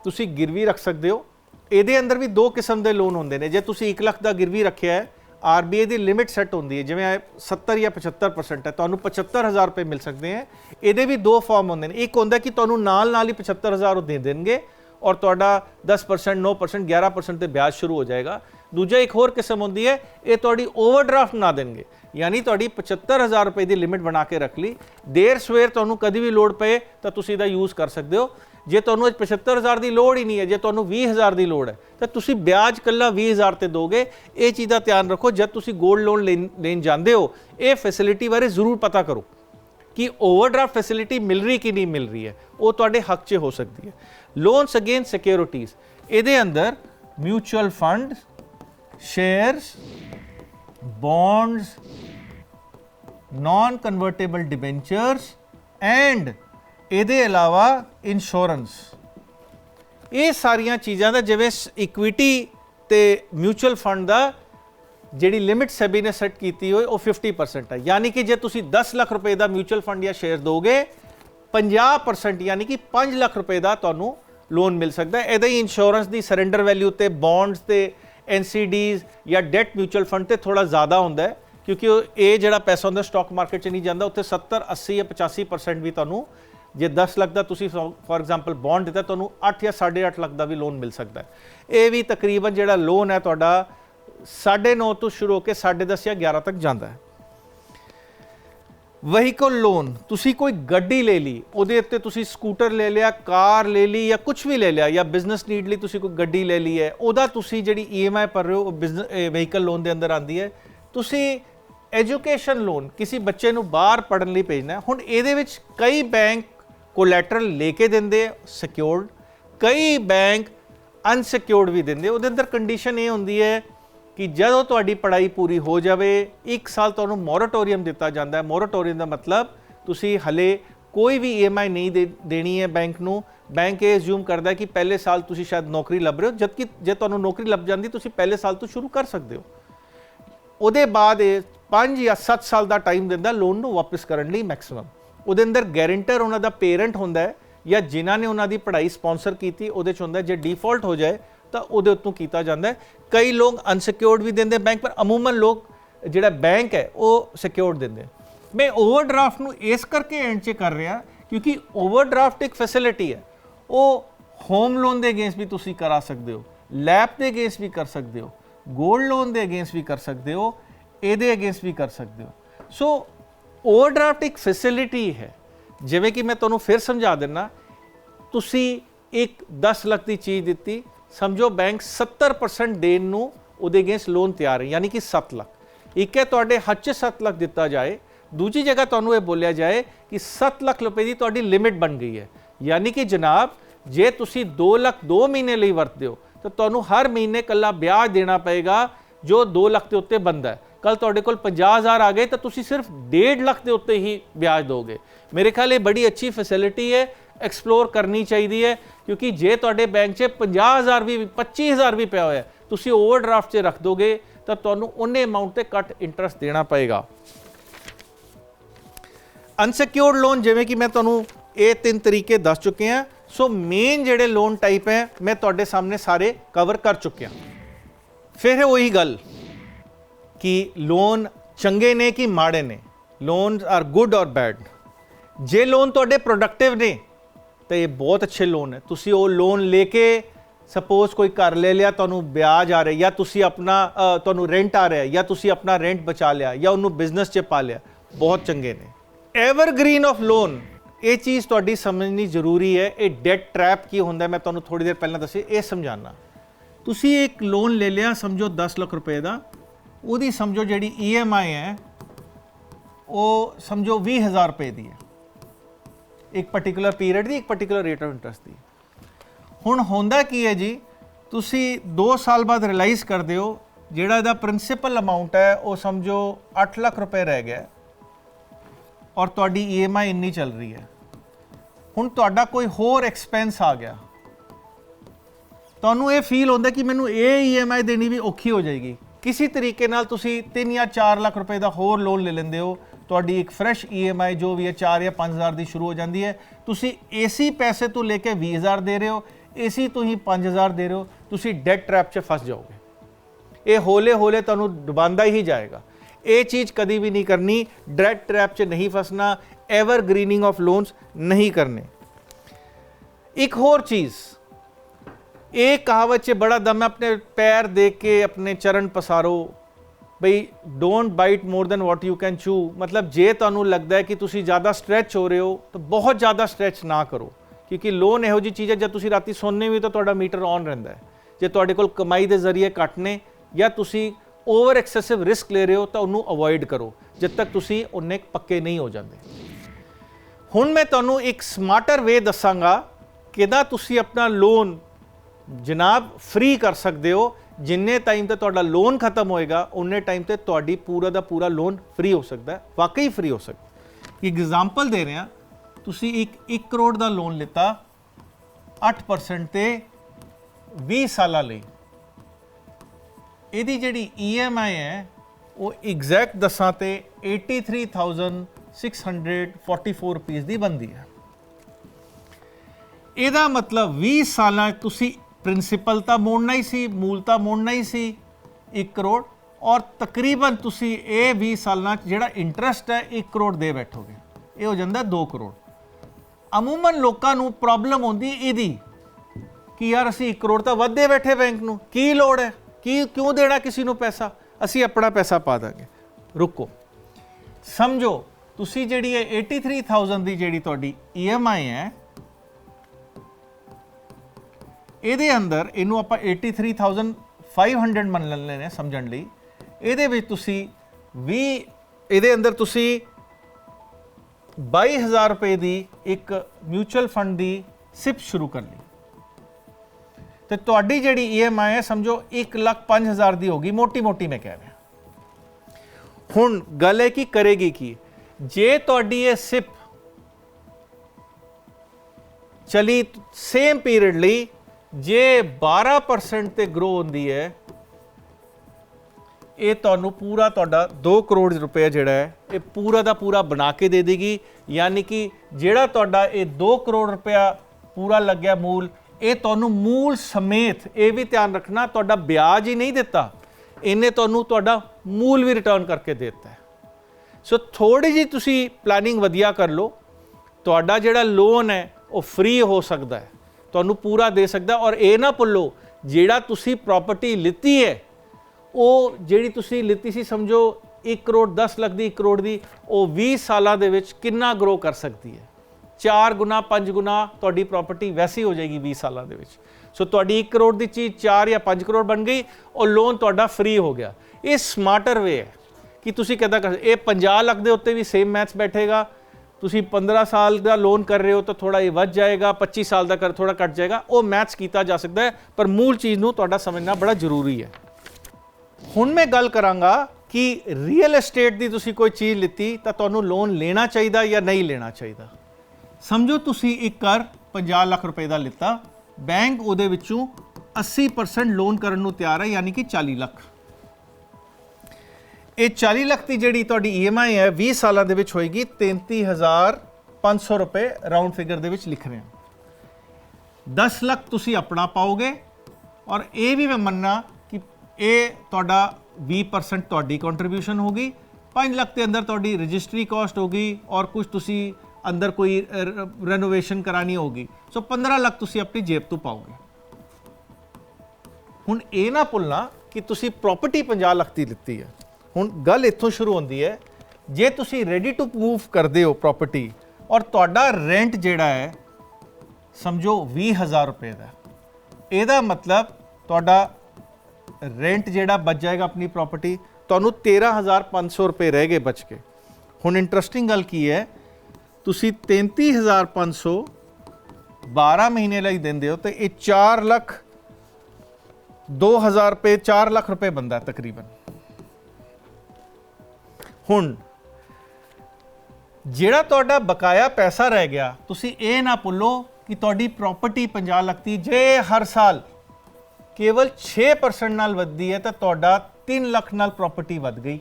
ਤੁਸੀਂ ਗਿਰਵੀ ਰੱਖ ਸਕਦੇ ਹੋ, ਇਹਦੇ ਅੰਦਰ ਵੀ ਦੋ ਕਿਸਮ ਦੇ ਲੋਨ ਹੁੰਦੇ ਨੇ। ਜੇ ਤੁਸੀਂ 1 ਲੱਖ ਦਾ ਗਿਰਵੀ ਰੱਖਿਆ ਹੈ ਆਰਬੀਆਈ ਦੀ ਲਿਮਿਟ ਸੈੱਟ ਹੁੰਦੀ ਹੈ, ਜਿਵੇਂ ਇਹ 70 ਜਾਂ 75% ਹੈ, ਤੁਹਾਨੂੰ 75000 ਰੁਪਏ ਮਿਲ ਸਕਦੇ ਹੈ। ਇਹਦੇ ਵੀ ਦੋ ਫਾਰਮ ਹੁੰਦੇ ਨੇ। ਇੱਕ ਹੁੰਦਾ ਕਿ ਤੁਹਾਨੂੰ ਨਾਲ ਨਾਲ ਹੀ 75000 ਉਹ ਦੇ ਦੇਣਗੇ ਔਰ ਤੁਹਾਡਾ 10% 9% 11% ਤੇ ਵਿਆਜ ਸ਼ੁਰੂ ਹੋ ਜਾਏਗਾ। ਦੂਜਾ ਇੱਕ ਹੋਰ ਕਿਸਮ ਹੁੰਦੀ ਹੈ, ਇਹ ਤੁਹਾਡੀ ਓਵਰਡਰਾਫਟ ਨਾ ਦੇਣਗੇ। ਯਾਨੀ ਤੁਹਾਡੀ 75000 ਰੁਪਏ ਦੀ ਲਿਮਿਟ ਬਣਾ ਕੇ ਰੱਖ ਲਈ। ਦੇਰ ਸਵੇਰ ਤੁਹਾਨੂੰ ਕਦੀ ਵੀ ਲੋੜ ਪਏ ਤਾਂ ਤੁਸੀਂ ਇਹਦਾ ਯੂਜ਼ ਕਰ ਸਕਦੇ ਹੋ। ਜੇ ਤੁਹਾਨੂੰ ਅੱਜ 75000 ਦੀ ਲੋੜ ਹੀ ਨਹੀਂ ਹੈ, ਜੇ ਤੁਹਾਨੂੰ 20000 ਦੀ ਲੋੜ ਹੈ, ਤਾਂ ਤੁਸੀਂ ਵਿਆਜ ਕੱਲਾ 20000 ਤੇ ਦੋਗੇ। ਇਹ ਚੀਜ਼ ਦਾ ਧਿਆਨ ਰੱਖੋ, ਜਦ ਤੁਸੀਂ 골ਡ ਲੋਨ ਲੈਣ ਜਾਂਦੇ ਹੋ, ਇਹ ਫੈਸਿਲਿਟੀ ਬਾਰੇ ਜ਼ਰੂਰ ਪਤਾ ਕਰੋ ਕਿ ਓਵਰਡਰਾਫਟ ਫੈਸਿਲਿਟੀ ਮਿਲ ਰਹੀ ਕਿ ਨਹੀਂ ਮਿਲ ਰਹੀ ਹੈ। ਉਹ ਤੁਹਾਡੇ ਹੱਕ 'ਚ ਹੋ ਸਕਦੀ ਹੈ। ਲੋਨਸ ਅਗੇਂਸਟ ਸਿਕਿਉਰਿਟੀਜ਼ ਇਹਦੇ ਅੰਦਰ mutual fund shares bonds non convertible debentures, and ਇਹਦੇ ਇਲਾਵਾ ਇੰਸ਼ੋਰੈਂਸ ਇਹ ਸਾਰੀਆਂ ਚੀਜ਼ਾਂ ਦਾ ਜਿਵੇਂ ਇਕੁਇਟੀ ਤੇ ਮਿਊਚੁਅਲ ਫੰਡ ਦਾ ਜਿਹੜੀ ਲਿਮਿਟ ਸੈਬੀ ਨੇ ਸੈੱਟ ਕੀਤੀ ਹੋਈ, ਉਹ 50% ਹੈ। ਯਾਨੀ ਕਿ ਜੇ ਤੁਸੀਂ 10 ਲੱਖ ਰੁਪਏ ਦਾ ਮਿਊਚੁਅਲ ਫੰਡ ਜਾਂ ਸ਼ੇਅਰ ਦੋਗੇ 50% ਯਾਨੀ ਕਿ 5 ਲੱਖ ਰੁਪਏ ਦਾ ਤੁਹਾਨੂੰ ਲੋਨ ਮਿਲ ਸਕਦਾ ਹੈ। ਇਹਦਾ ਹੀ ਇੰਸ਼ੋਰੈਂਸ ਦੀ ਸਰੈਂਡਰ ਵੈਲਿਊ ਤੇ ਬੌਂਡਸ ਤੇ ਐਨਸੀਡੀਜ਼ ਜਾਂ ਡੈਟ ਮਿਊਚੁਅਲ ਫੰਡ ਤੇ ਥੋੜਾ ਜ਼ਿਆਦਾ ਹੁੰਦਾ ਹੈ, ਕਿਉਂਕਿ ਉਹ ਇਹ ਜਿਹੜਾ ਪੈਸਾ ਹੁੰਦਾ ਸਟਾਕ ਮਾਰਕੀਟ 'ਚ ਨਹੀਂ ਜਾਂਦਾ, ਉੱਥੇ 70 80 ਜਾਂ 85% ਵੀ ਤੁਹਾਨੂੰ ਜੇ 10 ਲੱਖ ਦਾ ਤੁਸੀਂ ਫੋਰ ਐਗਜ਼ਾਮਪਲ ਬੌਂਡ ਦਿੱਤਾ, ਤੁਹਾਨੂੰ 8 ਜਾਂ 8.5 ਲੱਖ ਦਾ ਵੀ ਲੋਨ ਮਿਲ ਸਕਦਾ ਹੈ। ਇਹ ਵੀ ਤਕਰੀਬਨ ਜਿਹੜਾ ਲੋਨ ਹੈ ਤੁਹਾਡਾ 9.5 ਤੋਂ ਸ਼ੁਰੂ ਹੋ ਕੇ 10.5 ਜਾਂ 11 ਤੱਕ ਜਾਂਦਾ ਹੈ। ਵਹੀਕਲ ਲੋਨ ਤੁਸੀਂ ਕੋਈ ਗੱਡੀ ਲੈ ਲਈ, ਉਹਦੇ ਉੱਤੇ ਤੁਸੀਂ ਸਕੂਟਰ ਲੈ ਲਿਆ, ਕਾਰ ਲੈ ਲਈ ਜਾਂ ਕੁਝ ਵੀ ਲੈ ਲਿਆ, ਜਾਂ ਬਿਜ਼ਨਸ ਨੀਡ ਲਈ ਤੁਸੀਂ ਕੋਈ ਗੱਡੀ ਲੈ ਲਈ ਹੈ, ਉਹਦਾ ਤੁਸੀਂ ਜਿਹੜੀ ਈਐਮਆਈ ਭਰ ਰਹੇ ਹੋ, ਉਹ ਬਿਜ਼ਨਸ ਵਹੀਕਲ ਲੋਨ ਦੇ ਅੰਦਰ ਆਂਦੀ ਹੈ। ਤੁਸੀਂ ਐਜੂਕੇਸ਼ਨ ਲੋਨ ਕਿਸੇ ਬੱਚੇ ਨੂੰ ਬਾਹਰ ਪੜਨ ਲਈ ਭੇਜਣਾ ਹੁਣ ਇਹਦੇ ਵਿੱਚ ਕਈ ਬੈਂਕ ਕੋਲੈਟਰਲ ਲੈ ਕੇ ਦਿੰਦੇ ਆ ਸਿਕਿਉਰਡ ਕਈ ਬੈਂਕ ਅਨਸਿਕਿਉਰਡ ਵੀ ਦਿੰਦੇ ਉਹਦੇ ਅੰਦਰ ਕੰਡੀਸ਼ਨ ਇਹ ਹੁੰਦੀ ਹੈ ਕਿ ਜਦੋਂ ਤੁਹਾਡੀ ਪੜ੍ਹਾਈ ਪੂਰੀ ਹੋ ਜਾਵੇ, ਇੱਕ ਸਾਲ ਤੁਹਾਨੂੰ ਮੋਰਟੋਰੀਅਮ ਦਿੱਤਾ ਜਾਂਦਾ ਹੈ। ਮੋਰਟੋਰੀਅਮ ਦਾ ਮਤਲਬ ਤੁਸੀਂ ਹਲੇ ਕੋਈ ਵੀ EMI ਨਹੀਂ ਦੇ- ਦੇਣੀ ਹੈ ਬੈਂਕ ਨੂੰ। ਬੈਂਕ ਇਹ ਅਸਿਊਮ ਕਰਦਾ ਕਿ ਪਹਿਲੇ ਸਾਲ ਤੁਸੀਂ ਸ਼ਾਇਦ ਨੌਕਰੀ ਲੱਭ ਰਹੇ ਹੋ। ਜਦਕਿ ਜੇ ਤੁਹਾਨੂੰ ਨੌਕਰੀ ਲੱਭ ਜਾਂਦੀ, ਤੁਸੀਂ ਪਹਿਲੇ ਸਾਲ ਤੋਂ ਸ਼ੁਰੂ ਕਰ ਸਕਦੇ ਹੋ। ਉਹਦੇ ਬਾਅਦ ਇਹ 5 ਜਾਂ 7 ਸਾਲ ਦਾ ਟਾਈਮ ਦਿੰਦਾ ਲੋਨ ਨੂੰ ਵਾਪਸ ਕਰਨ ਲਈ ਮੈਕਸਿਮਮ ਉਹਦੇ ਅੰਦਰ ਗਾਰੰਟਰ ਉਹਨਾਂ ਦਾ ਪੇਰੈਂਟ ਹੁੰਦਾ ਹੈ ਜਾਂ ਜਿਨ੍ਹਾਂ ਨੇ ਉਹਨਾਂ ਦੀ ਪੜ੍ਹਾਈ ਸਪਾਂਸਰ ਕੀਤੀ, ਉਹਦੇ ਚ ਹੁੰਦਾ ਜੇ ਡਿਫਾਲਟ ਹੋ ਜਾਏ, ਤਾਂ ਉਹਦੇ ਉੱਤੋਂ ਕੀਤਾ ਜਾਂਦਾ ਹੈ। ਕਈ ਲੋਕ ਅਨਸਿਕਿਉਰਡ ਵੀ ਦਿੰਦੇ ਬੈਂਕ ਪਰ ਅਮੂਮਨ ਲੋਕ ਜਿਹੜਾ ਬੈਂਕ ਹੈ, ਉਹ ਸਿਕਿਉਰਡ ਦਿੰਦੇ ਮੈਂ ਓਵਰਡਰਾਫਟ ਨੂੰ ਇਸ ਕਰਕੇ ਐਂਡ 'ਚ ਕਰ ਰਿਹਾ, ਕਿਉਂਕਿ ਓਵਰਡਰਾਫਟ ਇੱਕ ਫੈਸਿਲਿਟੀ ਹੈ। ਉਹ ਹੋਮ ਲੋਨ ਦੇ ਅਗੇਂਸਟ ਵੀ ਤੁਸੀਂ ਕਰਾ ਸਕਦੇ ਹੋ ਲੈਪ ਦੇ ਅਗੇਂਸਟ ਵੀ ਕਰ ਸਕਦੇ ਹੋ 골ਡ ਲੋਨ ਦੇ ਅਗੇਂਸਟ ਵੀ ਕਰ ਸਕਦੇ ਹੋ, ਇਹਦੇ ਅਗੇਂਸਟ ਵੀ ਕਰ ਸਕਦੇ ਹੋ। ਸੋ ਓਵਰਡਰਾਫਟ ਇੱਕ ਫੈਸਿਲਿਟੀ ਹੈ। ਜਿਵੇਂ ਕਿ ਮੈਂ ਤੁਹਾਨੂੰ ਫਿਰ ਸਮਝਾ ਦਿੰਨਾ, ਤੁਸੀਂ ਇੱਕ 10 ਲੱਖ ਦੀ ਚੀਜ਼ ਦਿੱਤੀ, ਸਮਝੋ ਬੈਂਕ 70% ਦੇਣ ਨੂੰ ਉਹਦੇ ਅਗੇਂਸਟ ਲੋਨ ਤਿਆਰ ਹੈ, ਯਾਨੀ ਕਿ 7 ਲੱਖ। ਇੱਕ ਹੈ ਤੁਹਾਡੇ ਹੱਥ 'ਚ 7 ਲੱਖ ਦਿੱਤਾ ਜਾਏ, ਦੂਜੀ ਜਗ੍ਹਾ ਤੁਹਾਨੂੰ ਇਹ ਬੋਲਿਆ ਜਾਏ ਕਿ 7 ਲੱਖ ਰੁਪਏ ਦੀ ਤੁਹਾਡੀ ਲਿਮਿਟ ਬਣ ਗਈ ਹੈ। ਯਾਨੀ ਕਿ ਜਨਾਬ, ਜੇ ਤੁਸੀਂ 2 ਲੱਖ 2 ਮਹੀਨੇ ਲਈ ਵਰਤਦੇ ਹੋ, ਤਾਂ ਤੁਹਾਨੂੰ ਹਰ ਮਹੀਨੇ ਕੱਲਾ ਵਿਆਜ ਦੇਣਾ ਪਏਗਾ ਜੋ 2 ਲੱਖ ਦੇ ਉੱਤੇ ਬੰਦਾ ਹੈ। ਕੱਲ ਤੁਹਾਡੇ ਕੋਲ 50000 ਆ ਗਏ ਤਾਂ ਤੁਸੀਂ ਸਿਰਫ 1.5 ਲੱਖ ਦੇ ਉੱਤੇ ਹੀ ਵਿਆਜ ਦੋਗੇ। ਮੇਰੇ ਖਿਆਲ ਇਹ ਬੜੀ ਅੱਛੀ ਫੈਸਿਲਿਟੀ ਹੈ ਐਕਸਪਲੋਰ ਕਰਨੀ ਚਾਹੀਦੀ ਹੈ, ਕਿਉਂਕਿ ਜੇ ਤੁਹਾਡੇ ਬੈਂਕ 'ਚ 50000 ਵੀ 25000 ਵੀ ਪਿਆ ਹੋਇਆ ਤੁਸੀਂ ਓਵਰਡਰਾਫਟ 'ਚ ਰੱਖ ਦੋਗੇ, ਤਾਂ ਤੁਹਾਨੂੰ ਉਹਨੇ ਅਮਾਉਂਟ ਤੇ ਘੱਟ ਇੰਟਰਸਟ ਦੇਣਾ ਪਏਗਾ। ਅਨਸਕਿਉਰਡ ਲੋਨ ਜਿਵੇਂ ਕਿ ਮੈਂ ਤੁਹਾਨੂੰ ਇਹ ਤਿੰਨ ਤਰੀਕੇ ਦੱਸ ਚੁੱਕੇ ਹਾਂ। ਸੋ ਮੇਨ ਜਿਹੜੇ ਲੋਨ ਟਾਈਪ ਹੈ, ਮੈਂ ਤੁਹਾਡੇ ਸਾਹਮਣੇ ਸਾਰੇ ਕਵਰ ਕਰ ਚੁੱਕਿਆ ਫਿਰ ਹੈ ਉਹੀ ਗੱਲ। ਕਿ ਲੋਨ ਚੰਗੇ ਨੇ ਕਿ ਮਾੜੇ ਨੇ loans are good or bad ਜੇ ਲੋਨ ਤੁਹਾਡੇ ਪ੍ਰੋਡਕਟਿਵ ਨੇ ਤਾਂ ਇਹ ਬਹੁਤ ਅੱਛੇ ਲੋਨ ਹੈ ਤੁਸੀਂ ਉਹ ਲੋਨ ਲੈ ਕੇ ਸਪੋਜ਼ ਕੋਈ ਘਰ ਲੈ ਲਿਆ ਤੁਹਾਨੂੰ ਵਿਆਜ ਆ ਰਿਹਾ ਜਾਂ ਤੁਸੀਂ ਆਪਣਾ ਤੁਹਾਨੂੰ ਰੈਂਟ ਆ ਰਿਹਾ ਜਾਂ ਤੁਸੀਂ ਆਪਣਾ ਰੈਂਟ ਬਚਾ ਲਿਆ ਜਾਂ ਉਹਨੂੰ ਬਿਜ਼ਨਸ 'ਚ ਪਾ ਲਿਆ ਬਹੁਤ ਚੰਗੇ ਨੇ ਐਵਰਗ੍ਰੀਨ ਆਫ ਲੋਨ ਇਹ ਚੀਜ਼ ਤੁਹਾਡੀ ਸਮਝਣੀ ਜ਼ਰੂਰੀ ਹੈ ਇਹ ਡੈਟ ਟ੍ਰੈਪ ਕੀ ਹੁੰਦਾ ਮੈਂ ਤੁਹਾਨੂੰ ਥੋੜੀ ਦੇਰ ਪਹਿਲਾਂ ਦੱਸੀ ਇਹ ਸਮਝਾਣਾ ਤੁਸੀਂ ਇੱਕ ਲੋਨ ਲੈ ਲਿਆ ਸਮਝੋ 10 ਲੱਖ ਰੁਪਏ ਦਾ ਉਹਦੀ ਸਮਝੋ ਜਿਹੜੀ EMI ਹੈ, ਉਹ ਸਮਝੋ 20000 ਰੁਪਏ ਦੀ ਹੈ। ਇੱਕ ਪਾਰਟਿਕੂਲਰ ਪੀਰੀਅਡ ਦੀ, ਇੱਕ ਪਾਰਟਿਕੂਲਰ ਰੇਟ ਆਫ ਇੰਟਰਸਟ ਦੀ। ਹੁਣ ਹੁੰਦਾ ਕੀ ਹੈ ਜੀ, ਤੁਸੀਂ 2 ਸਾਲ ਬਾਅਦ ਰਿਅਲਾਈਜ਼ ਕਰਦੇ ਹੋ, ਜਿਹੜਾ ਇਹਦਾ ਪ੍ਰਿੰਸੀਪਲ ਅਮਾਉਂਟ ਹੈ, ਉਹ ਸਮਝੋ 8 ਲੱਖ ਰੁਪਏ ਰਹਿ ਗਿਆ ਔਰ ਤੁਹਾਡੀ EMI ਇੰਨੀ ਚੱਲ ਰਹੀ ਹੈ। ਹੁਣ ਤੁਹਾਡਾ ਕੋਈ ਹੋਰ ਐਕਸਪੈਂਸ ਆ ਗਿਆ। ਤੁਹਾਨੂੰ ਇਹ ਫੀਲ ਹੁੰਦਾ ਕਿ ਮੈਨੂੰ ਇਹ EMI ਦੇਣੀ ਵੀ ਔਖੀ ਹੋ ਜਾਏਗੀ। ਕਿਸੇ ਤਰੀਕੇ ਨਾਲ ਤੁਸੀਂ 3 ਜਾਂ 4 ਲੱਖ ਰੁਪਏ ਦਾ ਹੋਰ ਲੋਨ ਲੈ ਲੈਂਦੇ ਹੋ, ਤੁਹਾਡੀ ਇੱਕ ਫਰੈਸ਼ EMI ਜੋ ਵੀ ਹੈ 4 ਜਾਂ 5000 ਦੀ ਸ਼ੁਰੂ ਹੋ ਜਾਂਦੀ ਹੈ। ਤੁਸੀਂ AC ਪੈਸੇ ਤੋਂ ਲੈ ਕੇ 20000 ਦੇ ਰਹੇ ਹੋ, AC ਤੋਂ ਹੀ 5000 ਦੇ ਰਹੇ ਹੋ, ਤੁਸੀਂ ਡੈਟ ਟ੍ਰੈਪ 'ਚ ਫਸ ਜਾਓਗੇ। ਇਹ ਹੌਲੇ ਹੌਲੇ ਤੁਹਾਨੂੰ ਡੁਬਾਉਂਦਾ ਹੀ ਜਾਏਗਾ। ਇਹ ਚੀਜ਼ ਕਦੀ ਵੀ ਨਹੀਂ ਕਰਨੀ ਡੈਟ ਟ੍ਰੈਪ 'ਚ ਨਹੀਂ ਫਸਣਾ ਐਵਰ ਗ੍ਰੀਨਿੰਗ ਆਫ ਲੋਨਸ ਨਹੀਂ ਕਰਨੇ। ਇੱਕ ਹੋਰ ਚੀਜ਼ ਇਹ ਕਹਾਵਤ 'ਚ ਬੜਾ ਦਮ ਹੈ, ਆਪਣੇ ਪੈਰ ਦੇ ਕੇ ਆਪਣੇ ਚਰਨ ਪਸਾਰੋ। ਬਈ don't bite more than what you can chew ਮਤਲਬ ਜੇ ਤੁਹਾਨੂੰ ਲੱਗਦਾ ਹੈ ਕਿ ਤੁਸੀਂ ਜ਼ਿਆਦਾ ਸਟ੍ਰੈਚ ਹੋ ਰਹੇ ਹੋ, ਤਾਂ ਬਹੁਤ ਜ਼ਿਆਦਾ ਸਟ੍ਰੈਚ ਨਾ ਕਰੋ। ਕਿਉਂਕਿ ਲੋਨ ਇਹੋ ਜੀ ਚੀਜ਼ ਹੈ, ਜਦ ਤੁਸੀਂ ਰਾਤੀ ਸੌਂਦੇ ਵੀ ਤਾਂ ਤੁਹਾਡਾ ਮੀਟਰ ਔਨ ਰਹਿੰਦਾ ਹੈ। ਜੇ ਤੁਹਾਡੇ ਕੋਲ ਕਮਾਈ ਦੇ ਜ਼ਰੀਏ ਘੱਟ ਨੇ ਜਾਂ ਤੁਸੀਂ ਓਵਰ ਐਕਸੈਸਿਵ ਰਿਸਕ ਲੈ ਰਹੇ ਹੋ, ਤਾਂ ਉਹਨੂੰ ਅਵੋਇਡ ਕਰੋ। ਜਦ ਤੱਕ ਤੁਸੀਂ ਉਹਨੇ ਪੱਕੇ ਨਹੀਂ ਹੋ ਜਾਂਦੇ। ਹੁਣ ਮੈਂ ਤੁਹਾਨੂੰ ਇੱਕ ਸਮਾਰਟਰ ਵੇ ਦੱਸਾਂਗਾ ਕਿਦਾਂ ਤੁਸੀਂ ਆਪਣਾ ਲੋਨ ਜਨਾਬ ਫ੍ਰੀ ਕਰ ਸਕਦੇ ਹੋ। ਜਿੰਨੇ ਟਾਈਮ ਤੇ ਤੁਹਾਡਾ ਲੋਨ ਖਤਮ ਹੋਏਗਾ, ਉਨੇ ਟਾਈਮ ਤੇ ਤੁਹਾਡੀ ਪੂਰਾ ਦਾ ਪੂਰਾ ਲੋਨ ਫ੍ਰੀ ਹੋ ਸਕਦਾ ਹੈ। ਵਾਕਈ ਫ੍ਰੀ ਹੋ ਸਕਦਾ ਐਗਜ਼ਾਮਪਲ ਦੇ ਰਿਹਾ, ਤੁਸੀਂ ਇੱਕ 1 ਕਰੋੜ ਦਾ ਲੋਨ ਲਿੱਤਾ 8% ਤੇ 20 ਸਾਲਾਂ ਲਈ। ਇਹਦੀ ਜਿਹੜੀ EMI ਹੈ, ਉਹ ਐਗਜ਼ੈਕਟ ਦੱਸਾਂ ਤੇ 83644 ਰੁਪਏ ਦੀ ਬੰਦੀ ਹੈ। ਇਹਦਾ ਮਤਲਬ 20 ਸਾਲਾਂ ਤੁਸੀਂ ਪ੍ਰਿੰਸੀਪਲ ਤਾਂ ਮੋੜਨਾ ਹੀ ਸੀ, ਮੂਲ ਤਾਂ ਮੋੜਨਾ ਹੀ ਸੀ 1 ਕਰੋੜ। ਔਰ ਤਕਰੀਬਨ ਤੁਸੀਂ ਇਹ 20 ਸਾਲਾਂ 'ਚ ਜਿਹੜਾ ਇੰਟਰਸਟ ਹੈ 1 ਕਰੋੜ ਦੇ ਬੈਠੋਗੇ। ਇਹ ਹੋ ਜਾਂਦਾ 2 ਕਰੋੜ। ਅਮੂਮਨ ਲੋਕਾਂ ਨੂੰ ਪ੍ਰੋਬਲਮ ਹੁੰਦੀ ਇਹਦੀ ਕਿ ਯਾਰ ਅਸੀਂ 1 ਕਰੋੜ ਤਾਂ ਵੱਧੇ ਬੈਠੇ ਬੈਂਕ ਨੂੰ। ਕੀ ਲੋੜ ਹੈ? ਕੀ, ਕਿਉਂ ਦੇਣਾ ਕਿਸੇ ਨੂੰ ਪੈਸਾ? ਅਸੀਂ ਆਪਣਾ ਪੈਸਾ ਪਾ ਦਾਂਗੇ। ਰੁਕੋ। ਸਮਝੋ, ਤੁਸੀਂ ਜਿਹੜੀ ਇਹ 83000 ਦੀ ਜਿਹੜੀ ਤੁਹਾਡੀ EMI ਹੈ ਇਹਦੇ ਅੰਦਰ ਇਹਨੂੰ ਆਪਾਂ 83500 ਮੰਨ ਲੈਂਦੇ ਨੇ ਸਮਝਣ ਲਈ। ਇਹਦੇ ਵਿੱਚ ਤੁਸੀਂ 20 ਇਹਦੇ ਅੰਦਰ ਤੁਸੀਂ 22000 ਰੁਪਏ ਦੀ ਇੱਕ ਮਿਊਚੁਅਲ ਫੰਡ ਦੀ ਸਿਪ ਸ਼ੁਰੂ ਕਰ ਲਈ। ਤੇ ਤੁਹਾਡੀ ਜਿਹੜੀ EMI ਹੈ, ਸਮਝੋ 1 ਲੱਖ 5000 ਦੀ ਹੋਗੀ ਮੋਟੀ ਮੋਟੀ ਮੈਂ ਕਹਿ ਰਿਹਾ। ਹੁਣ ਗੱਲ ਹੈ ਕਿ ਕਰੇਗੀ ਕੀ? ਜੇ ਤੁਹਾਡੀ ਇਹ ਸਿਪ ਚਲੀ ਸੇਮ ਪੀਰੀਅਡ ਲਈ ਜੇ 12% ਤੇ ਗਰੋ ਹੁੰਦੀ ਹੈ, ਇਹ ਤੁਹਾਨੂੰ ਪੂਰਾ ਤੁਹਾਡਾ 2 ਕਰੋੜ ਰੁਪਏ ਜਿਹੜਾ ਹੈ, ਇਹ ਪੂਰਾ ਦਾ ਪੂਰਾ ਬਣਾ ਕੇ ਦੇ ਦੇਗੀ। ਯਾਨੀ ਕਿ ਜਿਹੜਾ ਤੁਹਾਡਾ ਇਹ 2 ਕਰੋੜ ਰੁਪਇਆ ਪੂਰਾ ਲੱਗਿਆ ਮੂਲ, ਇਹ ਤੁਹਾਨੂੰ ਮੂਲ ਸਮੇਤ ਇਹ ਵੀ ਧਿਆਨ ਰੱਖਣਾ, ਤੁਹਾਡਾ ਵਿਆਜ ਹੀ ਨਹੀਂ ਦਿੱਤਾ। ਇਹਨੇ ਤੁਹਾਨੂੰ ਤੁਹਾਡਾ ਮੂਲ ਵੀ ਰਿਟਰਨ ਕਰਕੇ ਦੇ ਦਿੱਤਾ ਸੋ ਥੋੜੀ ਜੀ ਤੁਸੀਂ ਪਲੈਨਿੰਗ ਵਧੀਆ ਕਰ ਲਓ। ਤੁਹਾਡਾ ਜਿਹੜਾ ਲੋਨ ਹੈ, ਉਹ ਫ੍ਰੀ ਹੋ ਸਕਦਾ ਹੈ। ਤੁਹਾਨੂੰ ਪੂਰਾ ਦੇ ਸਕਦਾ ਔਰ ਇਹ ਨਾ ਭੁੱਲੋ, ਜਿਹੜਾ ਤੁਸੀਂ ਪ੍ਰਾਪਰਟੀ ਲਿੱਤੀ ਹੈ, ਉਹ ਜਿਹੜੀ ਤੁਸੀਂ ਲਿੱਤੀ ਸੀ ਸਮਝੋ 1 ਕਰੋੜ 10 ਲੱਖ ਦੀ 1 ਕਰੋੜ ਦੀ, ਉਹ 20 ਸਾਲਾਂ ਦੇ ਵਿੱਚ ਕਿੰਨਾ ਗਰੋ ਕਰ ਸਕਦੀ ਹੈ? 4 ਗੁਣਾ 5 ਗੁਣਾ ਤੁਹਾਡੀ ਪ੍ਰਾਪਰਟੀ ਵੈਸੀ ਹੋ ਜਾਏਗੀ 20 ਸਾਲਾਂ ਦੇ ਵਿੱਚ। ਸੋ ਤੁਹਾਡੀ 1 ਕਰੋੜ ਦੀ ਚੀਜ਼ 4 ਜਾਂ 5 ਕਰੋੜ ਬਣ ਗਈ ਔਰ ਲੋਨ ਤੁਹਾਡਾ ਫ੍ਰੀ ਹੋ ਗਿਆ। ਇਹ ਸਮਾਰਟਰ ਵੇ ਹੈ ਕਿ ਤੁਸੀਂ ਕਿੱਦਾਂ ਕਰ ਇਹ 50 ਲੱਖ ਦੇ ਉੱਤੇ ਵੀ ਸੇਮ ਮੈਥਸ ਬੈਠੇਗਾ ਤੁਸੀਂ 15 ਸਾਲ ਦਾ ਲੋਨ ਕਰ ਰਹੇ ਹੋ ਤਾਂ ਥੋੜਾ ਇਹ ਵੱਧ ਜਾਏਗਾ 25 ਸਾਲ ਦਾ ਕਰ ਥੋੜਾ ਘਟ ਜਾਏਗਾ। ਉਹ ਮੈਥਸ ਕੀਤਾ ਜਾ ਸਕਦਾ ਹੈ, ਪਰ ਮੂਲ ਚੀਜ਼ ਨੂੰ ਤੁਹਾਡਾ ਸਮਝਣਾ ਬੜਾ ਜ਼ਰੂਰੀ ਹੈ। ਹੁਣ ਮੈਂ ਗੱਲ ਕਰਾਂਗਾ ਕਿ ਰੀਅਲ ਏਸਟੇਟ ਦੀ ਤੁਸੀਂ ਕੋਈ ਚੀਜ਼ ਲਿੱਤੀ ਤਾਂ ਤੁਹਾਨੂੰ ਲੋਨ ਲੈਣਾ ਚਾਹੀਦਾ ਜਾਂ ਨਹੀਂ ਲੈਣਾ ਚਾਹੀਦਾ। ਸਮਝੋ ਤੁਸੀਂ ਇੱਕ ਘਰ 50 ਲੱਖ ਰੁਪਏ ਦਾ ਲਿੱਤਾ ਬੈਂਕ ਉਹਦੇ ਵਿੱਚੋਂ 80% ਲੋਨ ਕਰਨ ਨੂੰ ਤਿਆਰ ਹੈ, ਯਾਨੀ ਕਿ 40 ਲੱਖ। ਇਹ 40 ਲੱਖ ਦੀ ਜਿਹੜੀ ਤੁਹਾਡੀ EMI ਹੈ 20 ਸਾਲਾਂ ਦੇ ਵਿੱਚ ਹੋਏਗੀ 33500 ਰੁਪਏ ਰਾਉਂਡ ਫਿਗਰ ਦੇ ਵਿੱਚ ਲਿਖ ਰਹੇ ਹਾਂ। 10 ਲੱਖ ਤੁਸੀਂ ਆਪਣਾ ਪਾਓਗੇ ਔਰ ਇਹ ਵੀ ਮੈਂ ਮੰਨਣਾ ਕਿ ਇਹ ਤੁਹਾਡਾ 20% ਤੁਹਾਡੀ ਕੰਟਰੀਬਿਊਸ਼ਨ ਹੋਗੀ 5 ਲੱਖ ਦੇ ਅੰਦਰ ਤੁਹਾਡੀ ਰਜਿਸਟਰੀ ਕਾਸਟ ਹੋਗੀ ਔਰ ਕੁਝ ਤੁਸੀਂ ਅੰਦਰ ਕੋਈ ਰੈਨੋਵੇਸ਼ਨ ਕਰਾਣੀ ਹੋਗੀ ਸੋ 15 ਲੱਖ ਤੁਸੀਂ ਆਪਣੀ ਜੇਬ ਤੋਂ ਪਾਓਗੇ। ਹੁਣ ਇਹ ਨਾ ਭੁੱਲਣਾ ਕਿ ਤੁਸੀਂ ਪ੍ਰਾਪਰਟੀ 50 ਲੱਖ ਦੀ ਲਿੱਤੀ ਹੈ। ਹੁਣ ਗੱਲ ਇੱਥੋਂ ਸ਼ੁਰੂ ਹੁੰਦੀ ਹੈ, ਜੇ ਤੁਸੀਂ ਰੈਡੀ ਟੂ ਮੂਵ ਕਰਦੇ ਹੋ ਪ੍ਰਾਪਰਟੀ ਔਰ ਤੁਹਾਡਾ ਰੈਂਟ ਜਿਹੜਾ ਹੈ, ਸਮਝੋ 20000 ਰੁਪਏ ਦਾ, ਇਹਦਾ ਮਤਲਬ ਤੁਹਾਡਾ ਰੈਂਟ ਜਿਹੜਾ ਬਚ ਜਾਏਗਾ ਆਪਣੀ ਪ੍ਰਾਪਰਟੀ ਤੁਹਾਨੂੰ 13500 ਰੁਪਏ ਰਹਿ ਗਏ ਬਚ ਕੇ। ਹੁਣ ਇੰਟਰਸਟਿੰਗ ਗੱਲ ਕੀ ਹੈ, ਤੁਸੀਂ 33500 12 ਮਹੀਨੇ ਲਈ ਦਿੰਦੇ ਹੋ ਤੇ ਇਹ 4 ਲੱਖ 2000 ਰੁਪਏ 4 ਲੱਖ ਰੁਪਏ ਬੰਦਾ ਤਕਰੀਬਨ। ਹੁਣ, ਜਿਹੜਾ ਤੁਹਾਡਾ ਬਕਾਇਆ ਪੈਸਾ ਰਹਿ ਗਿਆ, ਤੁਸੀਂ ਇਹ ਨਾ ਭੁੱਲੋ ਕਿ ਤੁਹਾਡੀ ਪ੍ਰਾਪਰਟੀ 50 ਲੱਖ ਦੀ ਜੇ ਹਰ ਸਾਲ ਕੇਵਲ 6% ਨਾਲ ਵੱਧਦੀ ਹੈ, ਤਾਂ ਤੁਹਾਡਾ 3 ਲੱਖ ਨਾਲ ਪ੍ਰਾਪਰਟੀ ਵੱਧ ਗਈ।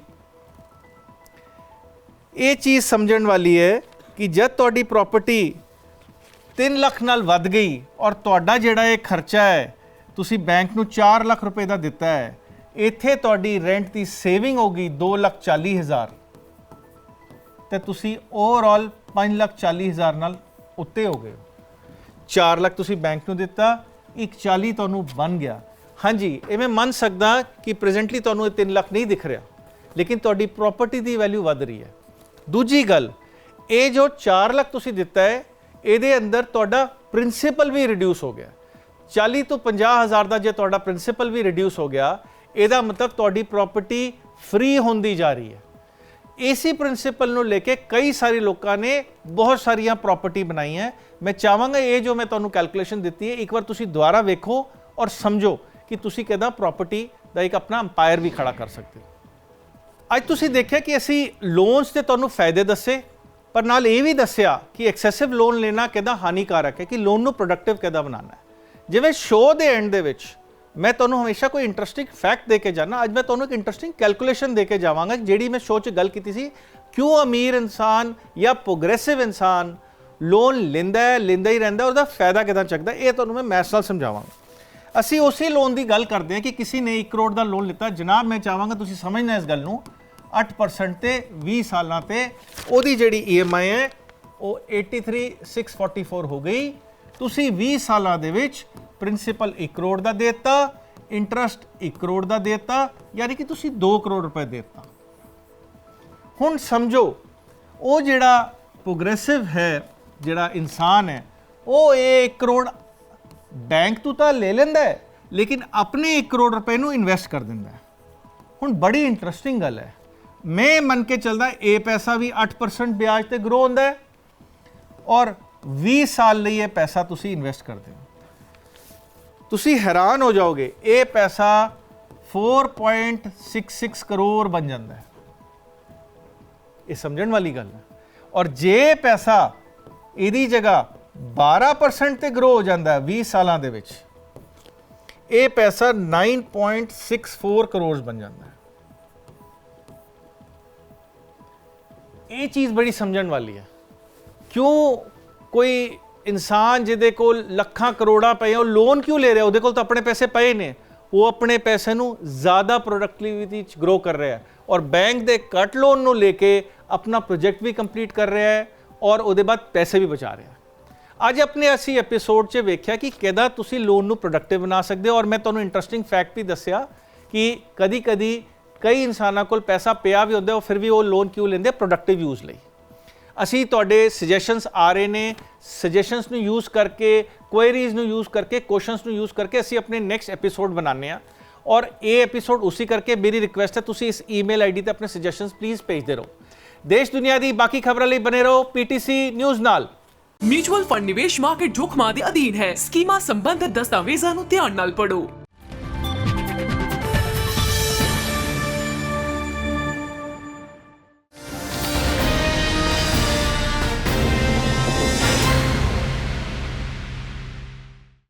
ਇਹ ਚੀਜ਼ ਸਮਝਣ ਵਾਲੀ ਹੈ ਕਿ ਜਦ ਤੁਹਾਡੀ ਪ੍ਰਾਪਰਟੀ 3 ਲੱਖ ਨਾਲ ਵੱਧ ਗਈ ਔਰ ਤੁਹਾਡਾ ਜਿਹੜਾ ਇਹ ਖਰਚਾ ਹੈ, ਤੁਸੀਂ ਬੈਂਕ ਨੂੰ 4 ਲੱਖ ਰੁਪਏ ਦਾ ਦਿੱਤਾ ਹੈ ਇੱਥੇ ਤੁਹਾਡੀ ਰੈਂਟ ਦੀ ਸੇਵਿੰਗ ਹੋ ਗਈ 2 ਲੱਖ 40 ਹਜ਼ਾਰ। ਤੇ ਤੁਸੀਂ ਓਵਰਆਲ 5 ਲੱਖ 40 ਹਜ਼ਾਰ ਨਾਲ ਉੱਤੇ ਹੋ ਗਏ ਹੋ। 4 ਲੱਖ ਤੁਸੀਂ ਬੈਂਕ ਨੂੰ ਦਿੱਤਾ, ਇੱਕ 40 ਤੁਹਾਨੂੰ ਬਣ ਗਿਆ। ਹਾਂਜੀ, ਇਹ ਮੈਂ ਮੰਨ ਸਕਦਾ ਕਿ ਪ੍ਰੈਜ਼ੈਂਟਲੀ ਤੁਹਾਨੂੰ ਇਹ 3 ਲੱਖ ਨਹੀਂ ਦਿਖ ਰਿਹਾ, ਲੇਕਿਨ ਤੁਹਾਡੀ ਪ੍ਰਾਪਰਟੀ ਦੀ ਵੈਲਿਊ ਵੱਧ ਰਹੀ ਹੈ। ਦੂਜੀ ਗੱਲ, ਇਹ ਜੋ 4 ਲੱਖ ਤੁਸੀਂ ਦਿੱਤਾ ਹੈ, ਇਹਦੇ ਅੰਦਰ ਤੁਹਾਡਾ ਪ੍ਰਿੰਸੀਪਲ ਵੀ ਰਿਡਿਊਸ ਹੋ ਗਿਆ। 40 ਤੋਂ 50 ਹਜ਼ਾਰ ਦਾ ਜੇ ਤੁਹਾਡਾ ਪ੍ਰਿੰਸੀਪਲ ਵੀ ਰਿਡਿਊਸ ਹੋ ਗਿਆ ਇਹਦਾ ਮਤਲਬ ਤੁਹਾਡੀ ਪ੍ਰਾਪਰਟੀ ਫ੍ਰੀ ਹੁੰਦੀ ਜਾ ਰਹੀ ਹੈ। ਇਸੇ ਪ੍ਰਿੰਸੀਪਲ ਨੂੰ ਲੈ ਕੇ ਕਈ ਸਾਰੇ ਲੋਕਾਂ ਨੇ ਬਹੁਤ ਸਾਰੀਆਂ ਪ੍ਰਾਪਰਟੀ ਬਣਾਈਆਂ। ਮੈਂ ਚਾਹਾਂਗਾ ਇਹ ਜੋ ਮੈਂ ਤੁਹਾਨੂੰ ਕੈਲਕੂਲੇਸ਼ਨ ਦਿੱਤੀ ਹੈ, ਇੱਕ ਵਾਰ ਤੁਸੀਂ ਦੁਬਾਰਾ ਵੇਖੋ ਔਰ ਸਮਝੋ ਕਿ ਤੁਸੀਂ ਕਿਦਾਂ ਪ੍ਰਾਪਰਟੀ ਦਾ ਇੱਕ ਆਪਣਾ ਅੰਪਾਇਰ ਵੀ ਖੜਾ ਕਰ ਸਕਦੇ ਹੋ। ਅੱਜ ਤੁਸੀਂ ਦੇਖਿਆ ਕਿ ਅਸੀਂ ਲੋਨਸ ਤੇ ਤੁਹਾਨੂੰ ਫਾਇਦੇ ਦੱਸੇ, ਪਰ ਨਾਲ ਇਹ ਵੀ ਦੱਸਿਆ ਕਿ ਐਕਸੈਸਿਵ ਲੋਨ ਲੈਣਾ ਕਿਦਾਂ ਹਾਨੀਕਾਰਕ ਹੈ, ਕਿ ਲੋਨ ਨੂੰ ਪ੍ਰੋਡਕਟਿਵ ਕਿਦਾਂ ਬਣਾਉਣਾ ਹੈ। ਜਿਵੇਂ ਸ਼ੋਅ ਦੇ ਐਂਡ ਦੇ ਵਿੱਚ ਮੈਂ ਤੁਹਾਨੂੰ ਹਮੇਸ਼ਾ ਕੋਈ ਇੰਟਰਸਟਿੰਗ ਫੈਕਟ ਦੇ ਕੇ ਜਾਣਾ ਅੱਜ ਮੈਂ ਤੁਹਾਨੂੰ ਇੱਕ ਇੰਟਰਸਟਿੰਗ ਕੈਲਕੂਲੇਸ਼ਨ ਦੇ ਕੇ ਜਾਵਾਂਗਾ, ਜਿਹੜੀ ਮੈਂ ਸ਼ੋਅ 'ਚ ਗੱਲ ਕੀਤੀ ਸੀ, ਕਿਉਂ ਅਮੀਰ ਇਨਸਾਨ ਜਾਂ ਪ੍ਰੋਗਰੈਸਿਵ ਇਨਸਾਨ ਲੋਨ ਲੈਂਦਾ ਹੈ, ਲੈਂਦਾ ਹੀ ਰਹਿੰਦਾ ਉਹਦਾ ਫਾਇਦਾ ਕਿਦਾਂ ਚੱਕਦਾ ਇਹ ਤੁਹਾਨੂੰ ਮੈਂ ਮੈਥ ਨਾਲ ਸਮਝਾਵਾਂਗਾ। ਅਸੀਂ ਉਸੇ ਲੋਨ ਦੀ ਗੱਲ ਕਰਦੇ ਹਾਂ ਕਿ ਕਿਸੇ ਨੇ 1 ਕਰੋੜ ਦਾ ਲੋਨ ਲਿੱਤਾ। ਜਨਾਬ, ਮੈਂ ਚਾਹਾਂਗਾ ਤੁਸੀਂ ਸਮਝਣਾ ਇਸ ਗੱਲ ਨੂੰ 8% ਤੇ 20 ਸਾਲਾਂ ਤੇ ਉਹਦੀ ਜਿਹੜੀ EMI ਹੈ, ਉਹ 83644 ਹੋ ਗਈ। ਤੁਸੀਂ 20 ਸਾਲਾਂ ਦੇ ਵਿੱਚ ਪ੍ਰਿੰਸੀਪਲ 1 ਕਰੋੜ ਦਾ ਦੇਤਾ, ਇੰਟਰਸਟ 1 ਕਰੋੜ ਦਾ ਦੇਤਾ, ਯਾਨੀ ਕਿ ਤੁਸੀਂ 2 ਕਰੋੜ ਰੁਪਏ ਦੇਤਾ। ਹੁਣ ਸਮਝੋ, ਉਹ ਜਿਹੜਾ ਪ੍ਰੋਗਰੈਸਿਵ ਹੈ, ਜਿਹੜਾ ਇਨਸਾਨ ਹੈ, ਉਹ ਇਹ 1 ਕਰੋੜ ਬੈਂਕ ਤੋਂ ਤਾਂ ਲੈ ਲੈਂਦਾ ਹੈ, ਲੇਕਿਨ ਆਪਣੇ 1 ਕਰੋੜ ਰੁਪਏ ਨੂੰ ਇਨਵੈਸਟ ਕਰ ਦਿੰਦਾ ਹੈ। ਹੁਣ ਬੜੀ ਇੰਟਰਸਟਿੰਗ ਗੱਲ ਹੈ। ਮੈਂ ਮੰਨ ਕੇ ਚੱਲਦਾ, ਇਹ ਪੈਸਾ ਵੀ 8% ਵਿਆਜ ਤੇ ਗਰੋ ਹੁੰਦਾ ਹੈ, ਔਰ 20 ਸਾਲ ਲਈ ਇਹ ਪੈਸਾ ਤੁਸੀਂ ਇਨਵੈਸਟ ਕਰਦੇ ਹੋ। ਤੁਸੀਂ ਹੈਰਾਨ ਹੋ ਜਾਓਗੇ, ਇਹ ਪੈਸਾ 4.66 ਕਰੋੜ ਬਣ ਜਾਂਦਾ ਹੈ। ਇਹ ਸਮਝਣ ਵਾਲੀ ਗੱਲ ਹੈ। ਔਰ ਜੇ ਪੈਸਾ ਇਹਦੀ ਜਗ੍ਹਾ 12% ਤੇ ਗਰੋ ਹੋ ਜਾਂਦਾ ਹੈ 20 ਸਾਲਾਂ ਦੇ ਵਿੱਚ, ਇਹ ਪੈਸਾ 9.64 ਕਰੋੜ ਬਣ ਜਾਂਦਾ ਹੈ। ਇਹ ਚੀਜ਼ ਬੜੀ ਸਮਝਣ ਵਾਲੀ ਹੈ। ਕਿਉਂ ਕੋਈ ਇਨਸਾਨ ਜਿਹਦੇ ਕੋਲ ਲੱਖਾਂ ਕਰੋੜਾਂ ਪਏ ਉਹ ਲੋਨ ਕਿਉਂ ਲੈ ਰਿਹਾ? ਉਹਦੇ ਕੋਲ ਤਾਂ ਆਪਣੇ ਪੈਸੇ ਪਏ ਨੇ। ਉਹ ਆਪਣੇ ਪੈਸੇ ਨੂੰ ਜ਼ਿਆਦਾ ਪ੍ਰੋਡਕਟਿਵਿਟੀ ਚ ਗਰੋ ਕਰ ਰਿਹਾ ਹੈ। ਔਰ ਬੈਂਕ ਦੇ ਕੱਟ ਲੋਨ ਨੂੰ ਲੈ ਕੇ ਆਪਣਾ ਪ੍ਰੋਜੈਕਟ ਵੀ ਕੰਪਲੀਟ ਕਰ ਰਿਹਾ ਹੈ ਔਰ ਉਹਦੇ ਬਾਅਦ ਪੈਸੇ ਵੀ ਬਚਾ ਰਿਹਾ ਅੱਜ ਆਪਣੇ ਅਸੀਂ ਐਪੀਸੋਡ 'ਚ ਵੇਖਿਆ ਕਿ ਕਿਦਾਂ ਤੁਸੀਂ ਲੋਨ ਨੂੰ ਪ੍ਰੋਡਕਟਿਵ ਬਣਾ ਸਕਦੇ ਹੋ। ਔਰ ਮੈਂ ਤੁਹਾਨੂੰ ਇੰਟਰਸਟਿੰਗ ਫੈਕਟ ਵੀ ਦੱਸਿਆ ਕਿ ਕਦੀ-ਕਦੀ ਕਈ ਇਨਸਾਨਾਂ ਕੋਲ ਪੈਸਾ ਪਿਆ ਵੀ ਹੁੰਦਾ ਉਹ ਫਿਰ ਵੀ ਉਹ ਲੋਨ ਕਿਉਂ ਲੈਂਦੇ ਪ੍ਰੋਡਕਟਿਵ ਯੂਜ਼ ਲਈ। ਅਸੀਂ ਤੁਹਾਡੇ ਸੁਜੈਸ਼ਨਸ ਆ ਰਹੇ ਨੇ ਸੁਜੈਸ਼ਨਸ ਨੂੰ ਯੂਜ਼ ਕਰਕੇ ਕੁਐਰੀਜ਼ ਨੂੰ ਯੂਜ਼ ਕਰਕੇ ਕੁਐਸਚਨਸ ਨੂੰ ਯੂਜ਼ ਕਰਕੇ ਅਸੀਂ ਆਪਣੇ ਨੈਕਸਟ ਐਪੀਸੋਡ ਬਣਾਉਂਦੇ ਆ ਔਰ ਇਹ ਐਪੀਸੋਡ ਉਸੇ ਕਰਕੇ ਮੇਰੀ ਰਿਕੁਐਸਟ ਹੈ, ਤੁਸੀਂ ਇਸ ਈਮੇਲ ਆਈਡੀ ਤੇ ਆਪਣੇ ਸੁਜੈਸ਼ਨਸ ਪਲੀਜ਼ ਭੇਜਦੇ ਰਹੋ। ਦੇਸ਼, ਦੁਨੀਆ ਦੀ ਬਾਕੀ ਖਬਰਾਂ ਲਈ ਬਨੇ ਰਹੋ ਪੀਟੀਸੀ ਨਿਊਜ਼ ਨਾਲ। ਮਿਊਚੁਅਲ ਫੰਡ ਨਿਵੇਸ਼ ਮਾਰਕੀਟ ਜੋਖਮਾਂ ਦੇ ਅਧੀਨ ਹੈ। ਸਕੀਮਾਂ ਸੰਬੰਧਤ ਦਸਤਾਵੇਜ਼ਾਂ ਨੂੰ ਧਿਆਨ ਨਾਲ ਪੜ੍ਹੋ।